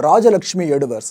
ராஜலக்ஷ்மி எடுவர்ஸ்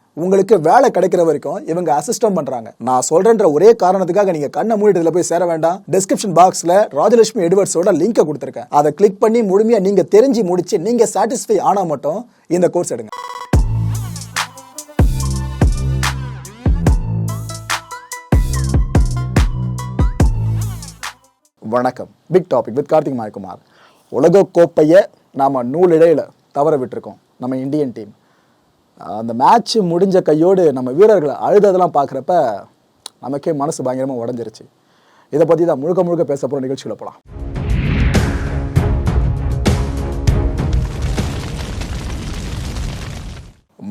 உங்களுக்கு வேலை கிடைக்கிற வரைக்கும் இவங்க அசிஸ்டம் பண்றாங்க. நான் சொல்றேன்ற ஒரே காரணத்துக்காக நீங்க கண்ணை மூடிட்டு போய் சேர வேண்டாம். டிஸ்கிரிப்ஷன் பாக்ஸ்ல ராஜலட்சுமி எட்வர்ட்ஸோட லிங்கை கொடுத்துருக்கேன். அதை கிளிக் பண்ணி முழுமையா நீங்க தெரிஞ்சு முடிச்சு நீங்க சாட்டிஸ்ஃபை ஆனா மட்டும் இந்த கோர்ஸ் எடுங்க. வணக்கம். Big topic with Karthik Mayakumar. உலக கோப்பையை நாம் நூலிழையில் தவற விட்டுருக்கோம். நம்ம இந்தியன் டீம் அந்த மேட்ச் முடிஞ்ச கையோடு நம்ம வீரர்களை அழுததெல்லாம் பார்க்குறப்ப நமக்கே மனசு பயங்கரமாக உடஞ்சிருச்சு. இதை பற்றி தான் முழுக்க முழுக்க பேச போகிற நிகழ்ச்சியில் போகலாம்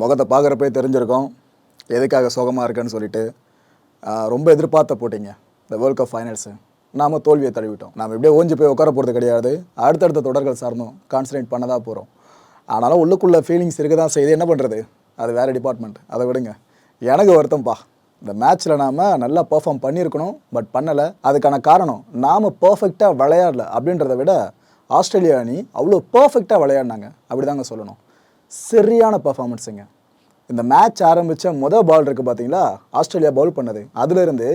முகத்தை பார்க்குறப்பே தெரிஞ்சிருக்கோம். எதுக்காக சோகமாக இருக்குன்னு சொல்லிட்டு ரொம்ப எதிர்பார்த்த போட்டிங்க இந்த வேர்ல்ட் கப் ஃபைனல்ஸு நாம் தோல்வியை தழுவிட்டோம். நாம் இப்படியே ஓஞ்சி போய் உட்கார போகிறது கிடையாது. அடுத்தடுத்த தொடர்கள் சார்ந்தும் கான்சன்ட்ரேட் பண்ண தான் போகிறோம் ஆனாலும் உள்ளுக்குள்ளே ஃபீலிங்ஸ் இருக்க தான் செய்யுது. என்ன பண்ணுறது அது வேறு டிபார்ட்மெண்ட் அதை விடுங்க. எனக்கு வருத்தம்ப்பா இந்த மேட்ச்சில் நாம் நல்லா பெர்ஃபார்ம் பண்ணியிருக்கணும் பட் பண்ணலை. அதுக்கான காரணம் நாம் பர்ஃபெக்டாக விளையாடல அப்படின்றத விட ஆஸ்திரேலியா அணி அவ்வளோ பர்ஃபெக்டாக விளையாடினாங்க. அப்படி தாங்க சொல்லணும். சரியான பர்ஃபார்மன்ஸுங்க இந்த மேட்ச் ஆரம்பித்த மொதல் பால் இருக்குது பார்த்தீங்களா ஆஸ்திரேலியா பவுல் பண்ணது. அதுலேருந்து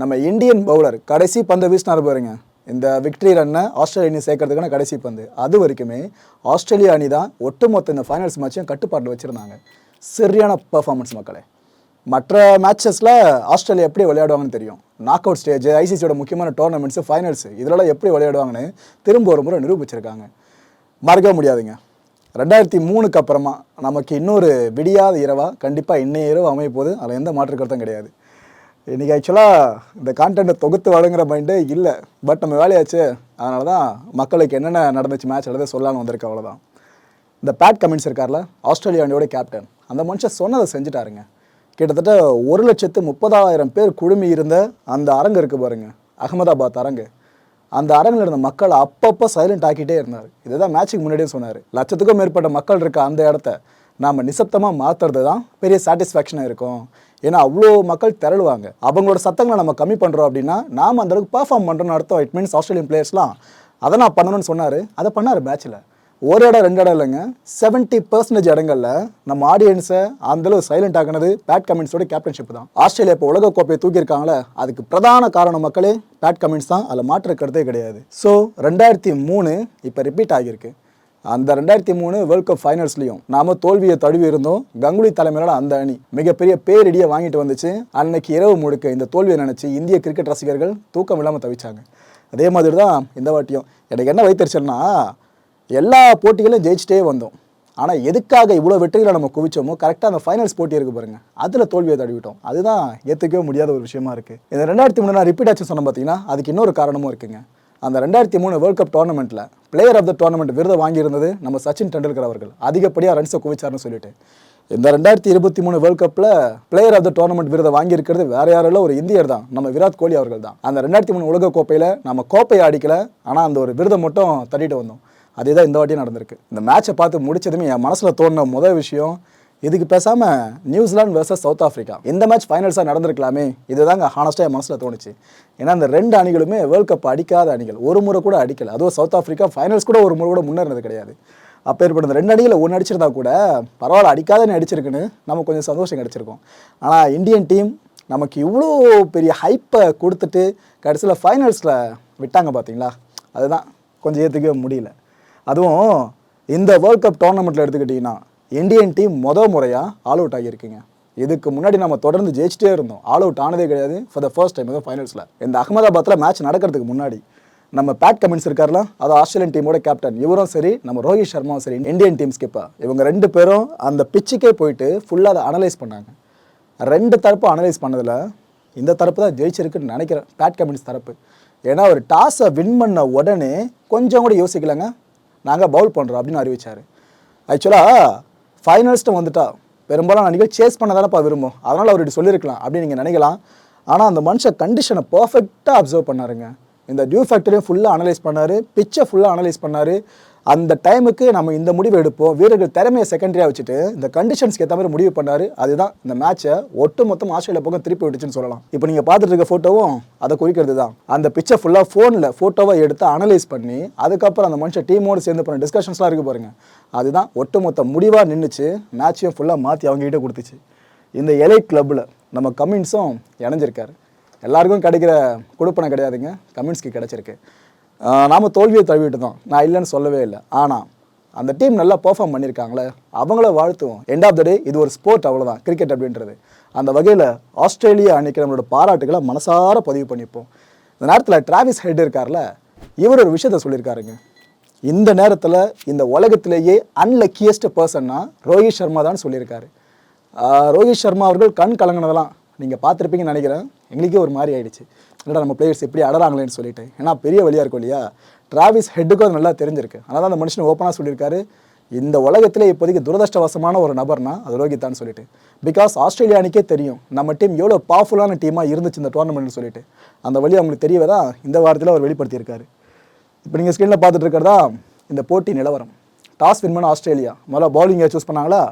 நம்ம இந்தியன் பவுலர் கடைசி பந்தை வீசினார் பாருங்க. இந்த விக்டரி ரன்னை ஆஸ்திரேலியா அணி சேர்க்கறதுக்கான கடைசி பந்து. அது வரைக்குமே ஆஸ்திரேலியா அணி தான் ஒட்டுமொத்த இந்த ஃபைனல்ஸ் மேட்சையும் கட்டுப்பாட்டில் வச்சுருந்தாங்க. சரியான பர்ஃபார்மன்ஸ் மக்களே. மற்ற மேட்சஸில் ஆஸ்திரேலியா எப்படி விளையாடுவாங்கன்னு தெரியும். நாக் அவுட் ஸ்டேஜ் ஐசிசியோட முக்கியமான டோர்னமெண்ட்ஸு ஃபைனல்ஸ் இதெல்லாம் எப்படி விளையாடுவாங்கன்னு திரும்ப ஒரு முறை நிரூபிச்சிருக்காங்க. மறக்க முடியாதுங்க. ரெண்டாயிரத்தி மூணுக்கு அப்புறமா நமக்கு இன்னொரு விடியாத இரவாக கண்டிப்பாக இன்னைய இரவு அமைய போகுது. அதில் எந்த மாற்று கருத்தும் கிடையாது. இன்றைக்கி ஆக்சுவலாக இந்த கான்டென்ட்டை தொகுத்து வழங்குற மைண்டே இல்லை. பட் நம்ம வேலையாச்சு. அதனால தான் மக்களுக்கு என்னென்ன நடந்துச்சு மேட்ச் எழுத சொல்லலாம்னு வந்திருக்கு அவ்வளோதான் இந்த பேட் கமின்ஸ் இருக்கார்ல ஆஸ்திரேலியா அணியோட கேப்டன் அந்த மனுஷன் சொன்னதை செஞ்சுட்டாருங்க. கிட்டத்தட்ட ஒரு லட்சத்து முப்பதாயிரம் பேர் குழுமி இருந்த அந்த அரங்கு இருக்குது பாருங்க. அகமதாபாத் அரங்கு. அந்த அரங்கில் இருந்த மக்களை அப்பப்போ சைலண்ட் ஆக்கிட்டே இருந்தார். இதுதான் மேட்சுக்கு முன்னாடியே சொன்னார். லட்சத்துக்கும் மேற்பட்ட மக்கள் இருக்க அந்த இடத்த நாம் நிசப்தமாக மாற்றுறது தான் பெரிய சாட்டிஸ்ஃபேக்ஷனாக இருக்கும். ஏன்னா அவ்வளோ மக்கள் திரளுவாங்க. அவங்களோட சத்தங்களை நம்ம கம்மி பண்ணுறோம் அப்படின்னா நாம் அந்த அளவுக்கு பெர்ஃபார்ம் பண்ணுறோன்னு அர்த்தம். இட் மீன்ஸ் ஆஸ்திரேலியன் பிளேயர்ஸ்லாம் அதை நான் பண்ணணும்னு சொன்னார். அதை பண்ணார் மேட்ச்சில் ஒரு இடம் ரெண்டு இடம் இல்லைங்க. செவன்ட்டி பர்சன்டேஜ் இடங்களில் நம்ம ஆடியன்ஸை அந்தளவு சைலண்ட் ஆகினது பேட் கமெண்ட்ஸோட கேப்டன்ஷிப் தான். ஆஸ்திரேலியா இப்போ உலக கோப்பையை தூக்கியிருக்காங்களே அதுக்கு பிரதான காரணம் மக்களே பேட் கமெண்ட்ஸ் தான். அதில் மாற்றுக்கிறதே கிடையாது. ஸோ ரெண்டாயிரத்தி மூணு இப்போ ரிப்பீட் ஆகியிருக்கு. அந்த ரெண்டாயிரத்தி மூணு வேர்ல்ட் கப் ஃபைனல்ஸ்லையும் நாம தோல்வியை தழுவி இருந்தோம். கங்குலி தலைமையிலான அந்த அணி மிகப்பெரிய பேரிடியை வாங்கிட்டு வந்துச்சு. அன்னைக்கு இரவு முழுக்க இந்த தோல்வியை நினச்சி இந்திய கிரிக்கெட் ரசிகர்கள் தூக்கம் இல்லாமல் தவிச்சாங்க. அதே மாதிரி தான் இந்த வாட்டியும். எனக்கு என்ன வைத்தறிச்சல்னா எல்லா போட்டிகளும் ஜெயிச்சிட்டே வந்தோம். ஆனால் எதுக்காக இவ்வளோ வெற்றிகளை நம்ம குவிச்சோமோ கரெக்டாக அந்த ஃபைனல்ஸ் போட்டி இருக்கு பாருங்க. அதில் தோல்வியை தழுவிட்டோம். அதுதான் ஏற்றுக்கவே முடியாத ஒரு விஷயமா இருக்குது இந்த ரெண்டாயிரத்தி மூணு நான் ரிப்பீட் ஆச்சு சொன்னோம் பார்த்தீங்கன்னா அதுக்கு இன்னொரு காரணமும் இருக்குங்க. அந்த ரெண்டாயிரத்தி மூணு வேர்ல்ட் கப் டோர்னமெண்ட்டில் பிளேயர் ஆஃப் த டோர்னமெண்ட் விருதை வாங்கியிருந்தது நம்ம சச்சின் டெண்டுல்கர் அவர்கள். அதிகப்படியாக ரன்ஸை குவிச்சார்னு சொல்லிட்டு. இந்த ரெண்டாயிரத்தி இருபத்தி மூணு வேர்ல்ட் கப்பில் பிளேயர் ஆஃப் த டோர்னமெண்ட் விருதை வாங்கியிருக்கிறது வேற யாரெல்லாம் ஒரு இந்தியர் தான். நம்ம விராட் கோலி அவர்கள் தான். அந்த ரெண்டாயிரத்தி மூணு உலக கோப்பையில் நம்ம கோப்பையை அடிக்கல ஆனால் அந்த ஒரு விருதை மட்டும் தட்டிட்டு வந்தோம். அதே தான் இந்த வாட்டியும் நடந்திருக்கு. இந்த மேட்சை பார்த்து முடிச்சதுமே என் மனசில் தோணுன முதல் விஷயம் இதுக்கு பேசாமல் New Zealand versus South Africa இந்த மேட்ச் ஃபைனல்ஸாக நடந்திருக்கலாமே. இதுதாங்க ஹானஸ்ட்டாக என் மனசில் தோணுச்சு. ஏன்னா அந்த ரெண்டு அணிகளுமே வேர்ல்ட் கப் அடிக்காத அணிகள். ஒரு முறை கூட அடிக்கல. அதுவும் சவுத் ஆஃப்ரிக்கா ஃபைனல்ஸ் கூட ஒரு முறை கூட முன்னேறது கிடையாது. அப்போ ஏற்பட்ட இந்த ரெண்டு அணிகளை ஒன்று அடிச்சிருந்தா கூட பரவாயில்ல அடிக்காதன்னு அடிச்சிருக்குன்னு நமக்கு கொஞ்சம் சந்தோஷம் கிடச்சிருக்கும். ஆனால் இந்தியன் டீம் நமக்கு இவ்வளோ பெரிய ஹைப்பை கொடுத்துட்டு கடைசியில் ஃபைனல்ஸில் விட்டாங்க பார்த்தீங்களா அதுதான். கொஞ்சம் ஏற்றுக்கவே முடியல. அதுவும் இந்த வேர்ல்ட் கப் டோர்னமெண்ட்டில் எடுத்துக்கிட்டிங்கன்னா இந்தியன் டீம் மொதல் முறையாக ஆல் அவுட் ஆகியிருக்குங்க. இதுக்கு முன்னாடி நம்ம தொடர்ந்து ஜெயிச்சிட்டே இருந்தோம். ஆல் அவுட் ஆனதே கிடையாது. ஃபார் த ஃபர்ஸ்ட் டைம் தான் ஃபைனல்ஸில் இந்த அகமதாபாத்தில் மேட்ச் நடக்கிறதுக்கு முன்னாடி நம்ம பேட் கமின்ஸ் இருக்கார்ல அது ஆஸ்திரேலியன் டீமோட கேப்டன் இவரும் சரி நம்ம ரோஹித் சர்மாவும் சரி இந்தியன் டீம் ஸ்கிப்பர் இவங்க ரெண்டு பேரும் அந்த பிச்சுக்கே போயிட்டு ஃபுல்லாக அதை அனலைஸ் பண்ணாங்க. ரெண்டு தரப்பும் அனலைஸ் பண்ணதில் இந்த தரப்பு தான் ஜெயிச்சிருக்குன்னு நினைக்கிறேன். பேட் கமின்ஸ் தரப்பு. ஏன்னா ஒரு டாஸை வின் பண்ண உடனே கொஞ்சம் கூட யோசிக்கலங்க. நாங்கள் பவுல் பண்ணுறோம் அப்படின்னு அறிவிச்சார். ஆக்சுவலாக ஃபைனலிஸ்ட்டு வந்துட்டா. பெரும்பாலும் அன்றைக்கி சேஸ் பண்ண தானேப்பா விரும்பும். அதனால் அவர் இப்படி சொல்லியிருக்கலாம் அப்படின்னு நீங்கள் நினைக்கலாம். ஆனால் அந்த மனுஷன் கண்டிஷனை பர்ஃபெக்டாக அப்சர்வ் பண்ணாருங்க. இந்த டியூ ஃபேக்டரியும் ஃபுல்லாக அனலைஸ் பண்ணார். பிச்சை ஃபுல்லாக அனலைஸ் பண்ணார். அந்த டைமுக்கு நம்ம இந்த முடிவு எடுப்போம். வீரர்கள் திறமையை செகண்டரியாக வச்சுட்டு இந்த கண்டிஷன்ஸ்க்கு ஏற்ற மாதிரி முடிவு பண்ணார். அதுதான் இந்த மேட்சை ஒட்டு மொத்தம் ஆஸ்திரேலியா பக்கம் திருப்பி விட்டுச்சுன்னு சொல்லலாம். இப்போ நீங்கள் பார்த்துட்டு இருக்க ஃபோட்டோவும் அதை குறிக்கிறது தான். அந்த பிக்சர் ஃபுல்லாக ஃபோனில் ஃபோட்டோவை எடுத்து அனலைஸ் பண்ணி அதுக்கப்புறம் அந்த மனுஷன் டீமோடு சேர்ந்து பண்ண டிஸ்கஷன்ஸ்லாம் இருக்குது பாருங்க. அதுதான் ஒட்டுமொத்த முடிவாக நின்றுச்சு மேட்சையும் ஃபுல்லாக மாற்றி அவங்ககிட்ட கொடுத்துச்சு. இந்த எலை கிளப்பில் நம்ம கமின்ஸும் இணைஞ்சிருக்காரு. எல்லாருக்கும் கிடைக்கிற கொடுப்பனை கிடையாதுங்க. கமின்ஸ்க்கு கிடச்சிருக்கு. நாம் தோல்வியை தழுவிட்டு தான் நான் இல்லைன்னு சொல்லவே இல்லை. ஆனால் அந்த டீம் நல்லா பெர்ஃபார்ம் பண்ணியிருக்காங்களே அவங்கள வாழ்த்துவோம். எண்ட் ஆஃப் த டே இது ஒரு ஸ்போர்ட் அவ்வளோதான் கிரிக்கெட் அப்படின்றது. அந்த வகையில் ஆஸ்திரேலியா அன்னைக்கு நம்மளோட பாராட்டுகளை மனசார பதிவு பண்ணிப்போம். இந்த நேரத்தில் டிராவிஸ் ஹெட் இருக்கார்ல இவர் ஒரு விஷயத்த சொல்லியிருக்காருங்க. இந்த நேரத்தில் இந்த உலகத்திலேயே அன்லக்கியஸ்ட் பர்சன்னா ரோஹித் சர்மா தான் சொல்லியிருக்காரு. ரோஹித் சர்மா அவர்கள் கண் கலங்கினதெல்லாம் நீங்கள் பார்த்துருப்பீங்கன்னு நினைக்கிறேன். எங்களுக்கே ஒரு மாதிரி ஆயிடுச்சு. என்னடா நம்ம பிளேயர்ஸ் எப்படி அடறாங்களேன்னு சொல்லிட்டு. ஏன்னா பெரிய வழியாக இருக்கும் இல்லையா? டிராவிஸ் ஹெட்டுக்கும் அது நல்லா தெரிஞ்சிருக்கு. அதனால அந்த மனுஷன் ஓப்பனாக சொல்லியிருக்காரு. இந்த உலகத்தில் இப்போதைக்கு துரதிருஷ்டவசமான ஒரு நபர்னா அது ரோஹித் சொல்லிட்டு. பிகாஸ் ஆஸ்திரேலியா அணிக்கே தெரியும் நம்ம டீம் எவ்வளோ பவர்ஃபுல்லான டீமாக இருந்துச்சு இந்த டோர்னமெண்ட்னு சொல்லிட்டு. அந்த வழி அவங்களுக்கு தெரியவே தான் இந்த வாரத்தில் அவர் வெளிப்படுத்தியிருக்காரு. இப்போ நீங்கள் ஸ்க்ரீனில் பார்த்துட்டு இருக்கிறதா? இந்த போட்டி நிலவரம். டாஸ் வின் பண்ண ஆஸ்திரேலியா. முதல்ல பவுலிங்கை சூஸ் பண்ணாங்களா?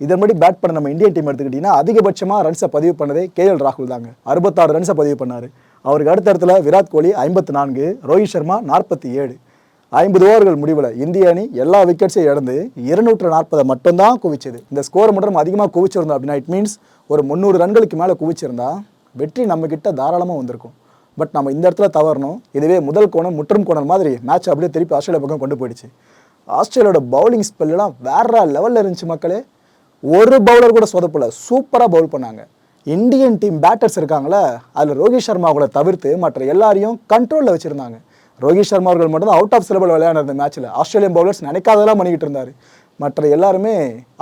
இதன்படி பேட் பண்ண நம்ம இந்தியன் டீம் எடுத்துக்கிட்டிங்கன்னா அதிகபட்சமாக ரன்ஸை பதிவு பண்ணதே கேஎல் ராகுல் தாங்க. அறுபத்தாறு ரன்ஸை பதிவு பண்ணார். அவருக்கு அடுத்த இடத்துல விராட் கோலி ஐம்பத்து நான்கு ரோஹித் சர்மா நாற்பத்தி ஏழு. ஐம்பது ஓவர்கள் முடிவில் இந்திய அணி எல்லா விக்கெட்ஸையும் இழந்து இருநூற்று நாற்பதை மட்டும்தான் குவிச்சது. இந்த ஸ்கோரை மட்டும் நம்ம அதிகமாக குவிச்சிருந்தோம் அப்படின்னா இட் மீன்ஸ் ஒரு முந்நூறு ரன்களுக்கு மேலே குவிச்சிருந்தா வெற்றி நம்மக்கிட்ட தாராளமாக வந்திருக்கும். பட் நம்ம இந்த இடத்துல தவறணும். இதுவே முதல் கோணம் முற்றும் கோணல் மாதிரி மேட்ச் அப்படியே திருப்பி ஆஸ்திரேலியா பக்கம் கொண்டு போயிடுச்சு. ஆஸ்திரேலியாவோட பவுலிங் ஸ்பெல்லாம் வேற லெவலில் இருந்துச்சு மக்களே. ஒரு பவுலர் கூட சொதப்பல. சூப்பராக பவுல் பண்ணாங்க. இந்தியன் டீம் பேட்டர்ஸ் இருக்காங்களே அதில் ரோஹித் சர்மா அவங்கள தவிர்த்து மற்ற எல்லாரையும் கண்ட்ரோலில் வச்சுருந்தாங்க. ரோஹித் சர்மா அவர்கள் மட்டும் தான் அவுட் ஆஃப் சிலபல் விளையாடுற மேட்ச்சில் ஆஸ்திரேலியன் பவுலர்ஸ் நினைக்காதெல்லாம் பண்ணிக்கிட்டு இருந்தார். மற்ற எல்லாருமே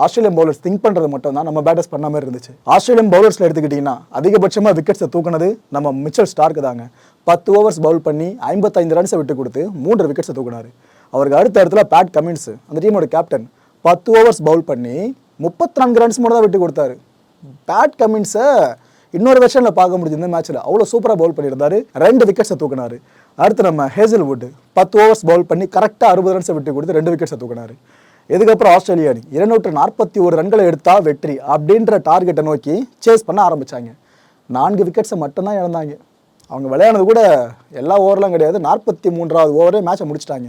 ஆஸ்திரேலியன் பவுலர்ஸ் திங்க் பண்ணுறது மட்டும் தான் நம்ம பேட்டர்ஸ் பண்ண மாதிரி இருந்துச்சு. ஆஸ்திரேலியன் பவுலர்ஸில் எடுத்துக்கிட்டிங்கன்னா அதிகபட்சமாக விக்கெட்ஸை தூக்குனது நம்ம மிச்சல் ஸ்டார்க்கு தாங்க. பத்து ஓவர்ஸ் பவுல் பண்ணி ஐம்பத்தைந்து ரன்ஸை விட்டு கொடுத்து மூன்று விக்கெட்ஸை தூக்குனாரு. அவருக்கு அடுத்த இடத்துல பேட் கமின்ஸ் அந்த டீமோட கேப்டன் பத்து ஓவர்ஸ் பவுல் பண்ணி முப்பத்தி நான்கு ரன்ஸ் மட்டும் தான் விட்டு கொடுத்தாரு. பேட் கமின்ஸை இன்னொரு வெர்ஷனில் பார்க்க முடிஞ்சு இந்த மேட்ச்சில் அவ்வளோ சூப்பராக பவுல் பண்ணியிருந்தாரு. ரெண்டு விக்கெட்ஸை தூக்குனாரு. அடுத்து நம்ம ஹேசல்வுட் பத்து ஓவர்ஸ் பவுல் பண்ணி கரெக்டாக அறுபது ரன்ஸை விட்டு கொடுத்து ரெண்டு விக்கெட்ஸை தூக்குனாரு. இதுக்கப்புறம் ஆஸ்திரேலியா அணி இருநூற்று நாற்பத்தி ஒரு ரன்களை எடுத்தால் வெற்றி அப்படின்ற டார்கெட்டை நோக்கி சேஸ் பண்ண ஆரம்பித்தாங்க நான்கு விக்கெட்ஸை மட்டும்தான் இழந்தாங்க. அவங்க விளையாடுனது கூட எல்லா ஓவர்லாம் கிடையாது. நாற்பத்தி மூன்றாவது ஓவரே மேட்சை முடிச்சிட்டாங்க.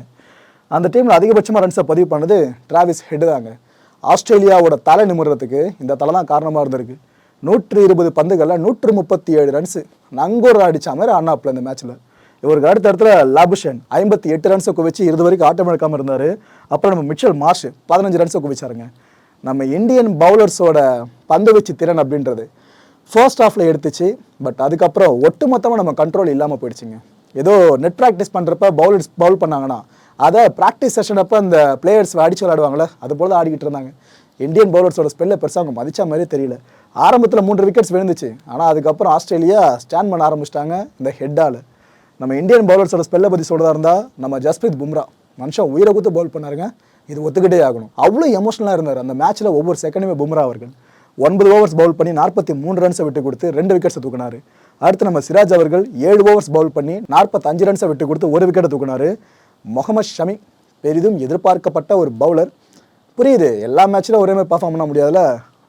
அந்த டீமில் அதிகபட்சமாக ரன்ஸை பதிவு பண்ணது டிராவிஸ் ஹெட்டு தாங்க. ஆஸ்திரேலியாவோட தலை நிமிடுறதுக்கு இந்த தலை தான் காரணமாக இருந்திருக்கு. நூற்றி இருபது பந்துகளில் நூற்று முப்பத்தி ஏழு ரன்ஸு நங்கூர் அடித்த மாதிரி அண்ணாப்பில் இந்த மேட்ச்சில் இவருக்கு அடுத்த இடத்துல லாபுஷன் ஐம்பத்தி எட்டு ரன்ஸை குவிச்சு இருபது வரைக்கும் ஆட்டம் எடுக்காமல் இருந்தார். அப்புறம் நம்ம மிச்சல் மார்ஷ் பதினஞ்சு ரன்ஸை குவிச்சாருங்க. நம்ம இந்தியன் பவுலர்ஸோட பந்து வச்சு திறன் அப்படின்றது ஃபர்ஸ்ட் ஹாஃபில் எடுத்துச்சு. பட் அதுக்கப்புறம் ஒட்டுமொத்தமாக நம்ம கண்ட்ரோல் இல்லாமல் போயிடுச்சுங்க. ஏதோ நெட் ப்ராக்டிஸ் பண்ணுறப்ப பவுலர்ஸ் பவுல் பண்ணாங்கன்னா அதை ப்ராக்டிஸ் செஷன் அப்போ அந்த பிளேயர்ஸ் அடிச்சு விளையாடுவாங்களே அது போல தான் ஆடிக்கிட்டு இருந்தாங்க. இந்தியன் பவுலர்ஸோட ஸ்பெல்லை பெருசாக அவங்க மதித்த மாதிரி தெரியல. ஆரம்பத்தில் மூன்று விக்கெட்ஸ் விழுந்துச்சு. ஆனால் அதுக்கப்புறம் ஆஸ்திரேலியா ஸ்டாண்ட் பண்ண ஆரம்பிச்சிட்டாங்க இந்த ஹெட்டால் நம்ம இந்தியன் பவுலர்ஸோட ஸ்பெல்லை பற்றி சொல்கிறதா இருந்தால் நம்ம ஜஸ்பிரீத் பும்ரா மனுஷன் உயிரை கொடுத்து பவுல் பண்ணாருங்க. இது ஒத்துக்கிட்டே ஆகணும். அவ்வளோ எமோஷனலாக இருந்தார். அந்த மேட்ச்சில் ஒவ்வொரு செகண்டுமே பும்ரா அவர்கள். ஒன்பது ஓவர்ஸ் பவுல் பண்ணி நாற்பத்தி மூணு ரன்ஸை விட்டு கொடுத்து ரெண்டு விக்கெட்ஸை தூக்குனாரு. அடுத்து நம்ம சிராஜ் அவர்கள் ஏழு ஓவர்ஸ் பவுல் பண்ணி நாற்பத்தஞ்சு ரன்ஸை விட்டு கொடுத்து ஒரு விக்கெட்டை தூக்குனாரு. முகமது ஷமி பெரிதும் எதிர்பார்க்கப்பட்ட ஒரு பவுலர் புரியுது எல்லா மேட்ச்சிலும் ஒரே மாதிரி பர்ஃபார்ம் பண்ண முடியாதுல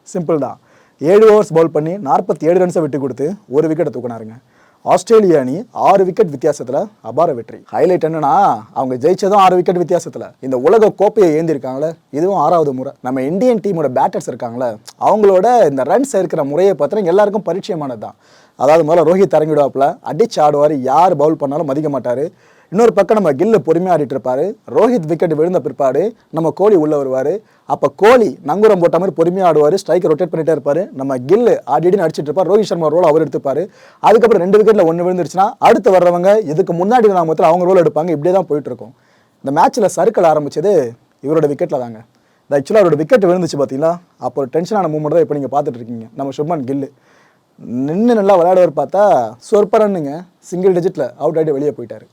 சிம்பிள் தான். ஏழு ஓவர்ஸ் பவுல் பண்ணி நாற்பத்தி ஏழு ரன்ஸை விட்டு கொடுத்து ஒரு விக்கெட்டை தூக்குனாருங்க. ஆஸ்திரேலிய அணி ஆறு விக்கெட் வித்தியாசத்தில் அபார வெற்றி. ஹைலைட் என்னன்னா அவங்க ஜெயிச்சதும் ஆறு விக்கெட் வித்தியாசத்தில். இந்த உலக கோப்பையை ஏந்திருக்காங்களே இதுவும் ஆறாவது முறை. நம்ம இந்தியன் டீமோட பேட்டர்ஸ் இருக்காங்களே அவங்களோட இந்த ரன்ஸ் இருக்கிற முறையை பார்த்தீங்கன்னா எல்லாருக்கும் பரிச்சயமானது தான் அதாவது முதல்ல ரோஹித் இறங்கிடுவாப்பில் அடிச்சு ஆடுவார் யார் பவுல் பண்ணாலும் மதிக்க மாட்டார். இன்னொரு பக்கம் நம்ம கில்லு பொறுமையாக ஆடிட்டு இருப்பாரு. ரோஹித் விக்கெட் விழுந்த பிற்பாடு நம்ம கோலி உள்ள வருவார். அப்போ கோலி நங்குரம் போட்ட மாதிரி பொறுமையாக ஆடுவார். ரொட்டேட் பண்ணிட்டே இருப்பாரு. நம்ம கில்லு ஆடிட்டு அடிச்சிட்டு இருப்பார். ரோஹித் சர்மா ரோல் அவர் எடுத்துப்பாரு. அதுக்கப்புறம் ரெண்டு விக்கெட்ல ஒன்று விழுந்துருச்சுன்னா அடுத்து வர்றவங்க இதுக்கு முன்னாடி நாமத்தில் அவங்க ரோல் எடுப்பாங்க. இப்படியே தான் போயிட்டு இருக்கும். இந்த மேட்ச்சில் சர்க்கிள் ஆரம்பிச்சது இவரோட விக்கெட்டில் தாங்க. இந்த ஆக்சுவலாக அவரோட விக்கெட் விழுந்துச்சு பார்த்தீங்களா அப்போ ஒரு டென்ஷனான மூமெண்ட் தான் இப்போ நீங்கள் பார்த்துட்டு இருக்கீங்க. நம்ம சுப்மன் கில்லு. நின்று நல்லா விளையாடுவார் பார்த்தா சொற்பரன்னுங்க. சிங்கிள் டிஜிட்டில் அவுட் ஆகிட்டு வெளியே போயிட்டார்.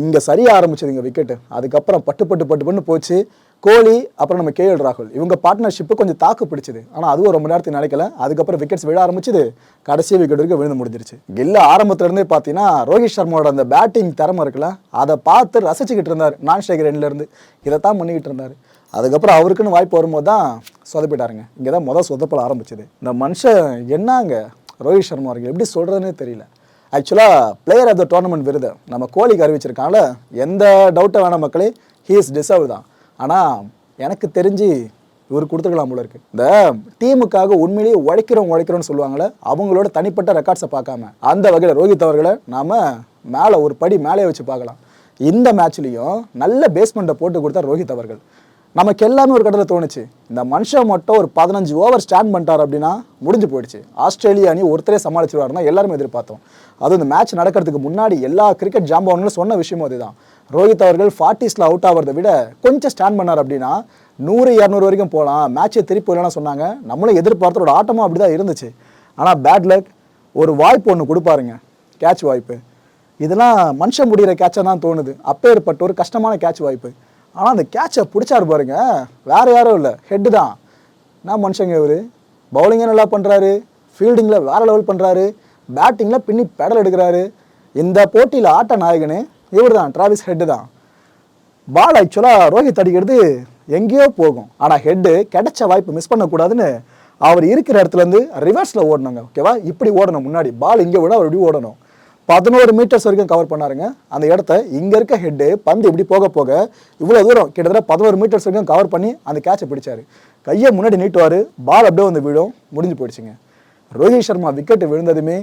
இங்கே சரியா ஆரம்பிச்சதுங்க விக்கெட்டு அதுக்கப்புறம் பட்டு பட்டு பட்டு பண்ணு போச்சு. கோலி அப்புறம் நம்ம கேஎல் ராகுல். இவங்க பார்ட்னர்ஷிப்பு கொஞ்சம் தாக்கு பிடிச்சது. ஆனால் அதுவும் ரொம்ப நேரத்துக்கு நினைக்கல. அதுக்கப்புறம் விக்கெட்ஸ் விழ ஆரம்பிச்சது. கடைசி விக்கெட் வரைக்கும் விழுந்து முடிஞ்சிருச்சு. கில்ல ஆரம்பத்துலேருந்தே பார்த்தீங்கன்னா ரோஹித் சர்மாவோட அந்த பேட்டிங் திறமை இருக்குல்ல அதை பார்த்து ரசிச்சுக்கிட்டு இருந்தார். நான் ஸ்ட்ரைக்கர் இதை இதைத்தான் பண்ணிக்கிட்டு இருந்தார். அதுக்கப்புறம் அவருக்குன்னு வாய்ப்பு வரும்போது தான் சொதப்பிட்டாருங்க. இங்கே தான் முதல் சொதப்பல் ஆரம்பிச்சது. இந்த மனுஷன் என்னங்க? ரோஹித் சர்மா அவர்கள் எப்படி சொல்கிறதுனே தெரியல. ஆக்சுவலாக பிளேயர் ஆஃப் த டோர்னமெண்ட் விருது. நம்ம கோலிக்கு அறிவிச்சிருக்காங்கள எந்த டவுட்டை வேணாம் மக்களே ஹீ இஸ் டிசர்வ் தான். ஆனால் எனக்கு தெரிஞ்சு இவர் கொடுத்துருக்கலாம் போல இருக்கு. இந்த டீமுக்காக உண்மையிலேயே உழைக்கிறோம் உழைக்கிறோம்னு சொல்லுவாங்களே அவங்களோட தனிப்பட்ட ரெக்கார்ட்ஸை பார்க்காம. அந்த வகையில் ரோஹித் அவர்களை நாம் மேலே ஒரு படி மேலே வச்சு பார்க்கலாம். இந்த மேட்ச்லேயும் நல்ல பேஸ்மெண்ட்டை போட்டு கொடுத்தா ரோஹித் அவர்கள். நமக்கு எல்லாமே ஒரு கட்டத்தில் தோணுச்சு. இந்த மனுஷன் மட்டும் ஒரு பதினஞ்சு ஓவர் ஸ்டாண்ட் பண்ணிட்டார் அப்படின்னா முடிஞ்சு போயிடுச்சு. ஆஸ்திரேலியா அணி ஒருத்தரே சமாளிச்சிருவாருன்னா எல்லாருமே எதிர்பார்த்தோம். அதுவும் இந்த மேட்ச் நடக்கிறதுக்கு முன்னாடி எல்லா கிரிக்கெட் ஜாம்பவன்களும் சொன்ன விஷயமும் அதுதான். ரோஹித் அவர்கள் ஃபார்ட்டிஸில் அவுட் ஆகிறத விட கொஞ்சம் ஸ்டாண்ட் பண்ணார் அப்படின்னா நூறு இரநூறு வரைக்கும் போகலாம். மேட்ச்சை திருப்பி இல்லைன்னா சொன்னாங்க. நம்மளும் எதிர்பார்த்தோட ஆட்டமும் அப்படி தான் இருந்துச்சு. ஆனால் பேட் லக் ஒரு வாய்ப்பு ஒன்று கொடுப்பாருங்க. கேட்ச் வாய்ப்பு. இதெல்லாம் மனுஷன் முடிகிற கேட்சாக தான் தோணுது. அப்பேற்பட்ட ஒரு கஷ்டமான கேட்ச் வாய்ப்பு. ஆனால் அந்த கேட்சை பிடிச்சாரு பாருங்க. வேற யாரும் இல்லை. ஹெட்டு தான். நான் மனுஷங்க இவர்? பவுலிங்கே நல்லா பண்ணுறாரு ஃபீல்டிங்கில் வேற லெவல் பண்ணுறாரு பேட்டிங்கில் பின்னி பெடல் எடுக்கிறாரு. இந்த போட்டியில் ஆட்ட நாயகனு இவர் தான் டிராவிஸ் ஹெட்டு தான் பால் ஆக்சுவலாக ரோஹித் அடிக்கிறது எங்கேயோ போகும். ஆனால் ஹெட்டு கிடைச்ச வாய்ப்பு மிஸ் பண்ணக்கூடாதுன்னு அவர் இருக்கிற இடத்துலேருந்து ரிவர்ஸில் ஓடணுங்க ஓகேவா இப்படி ஓடணும் முன்னாடி பால் இங்கே விட அவர் இப்படி ஓடணும். பதினோரு மீட்டர்ஸ் வரைக்கும் கவர் பண்ணாருங்க. அந்த இடத்த இங்கே இருக்க ஹெட்டு பந்து இப்படி போக போக இவ்வளோ தூரம் கிட்டத்தட்ட பதினோரு மீட்டர்ஸ் வரைக்கும் கவர் பண்ணி அந்த கேட்சை பிடிச்சாரு. கையை முன்னாடி நீட்டுவார் பால் அப்படியே வந்து விழும் முடிஞ்சு போயிடுச்சுங்க. ரோஹித் சர்மா விக்கெட் விழுந்ததுமே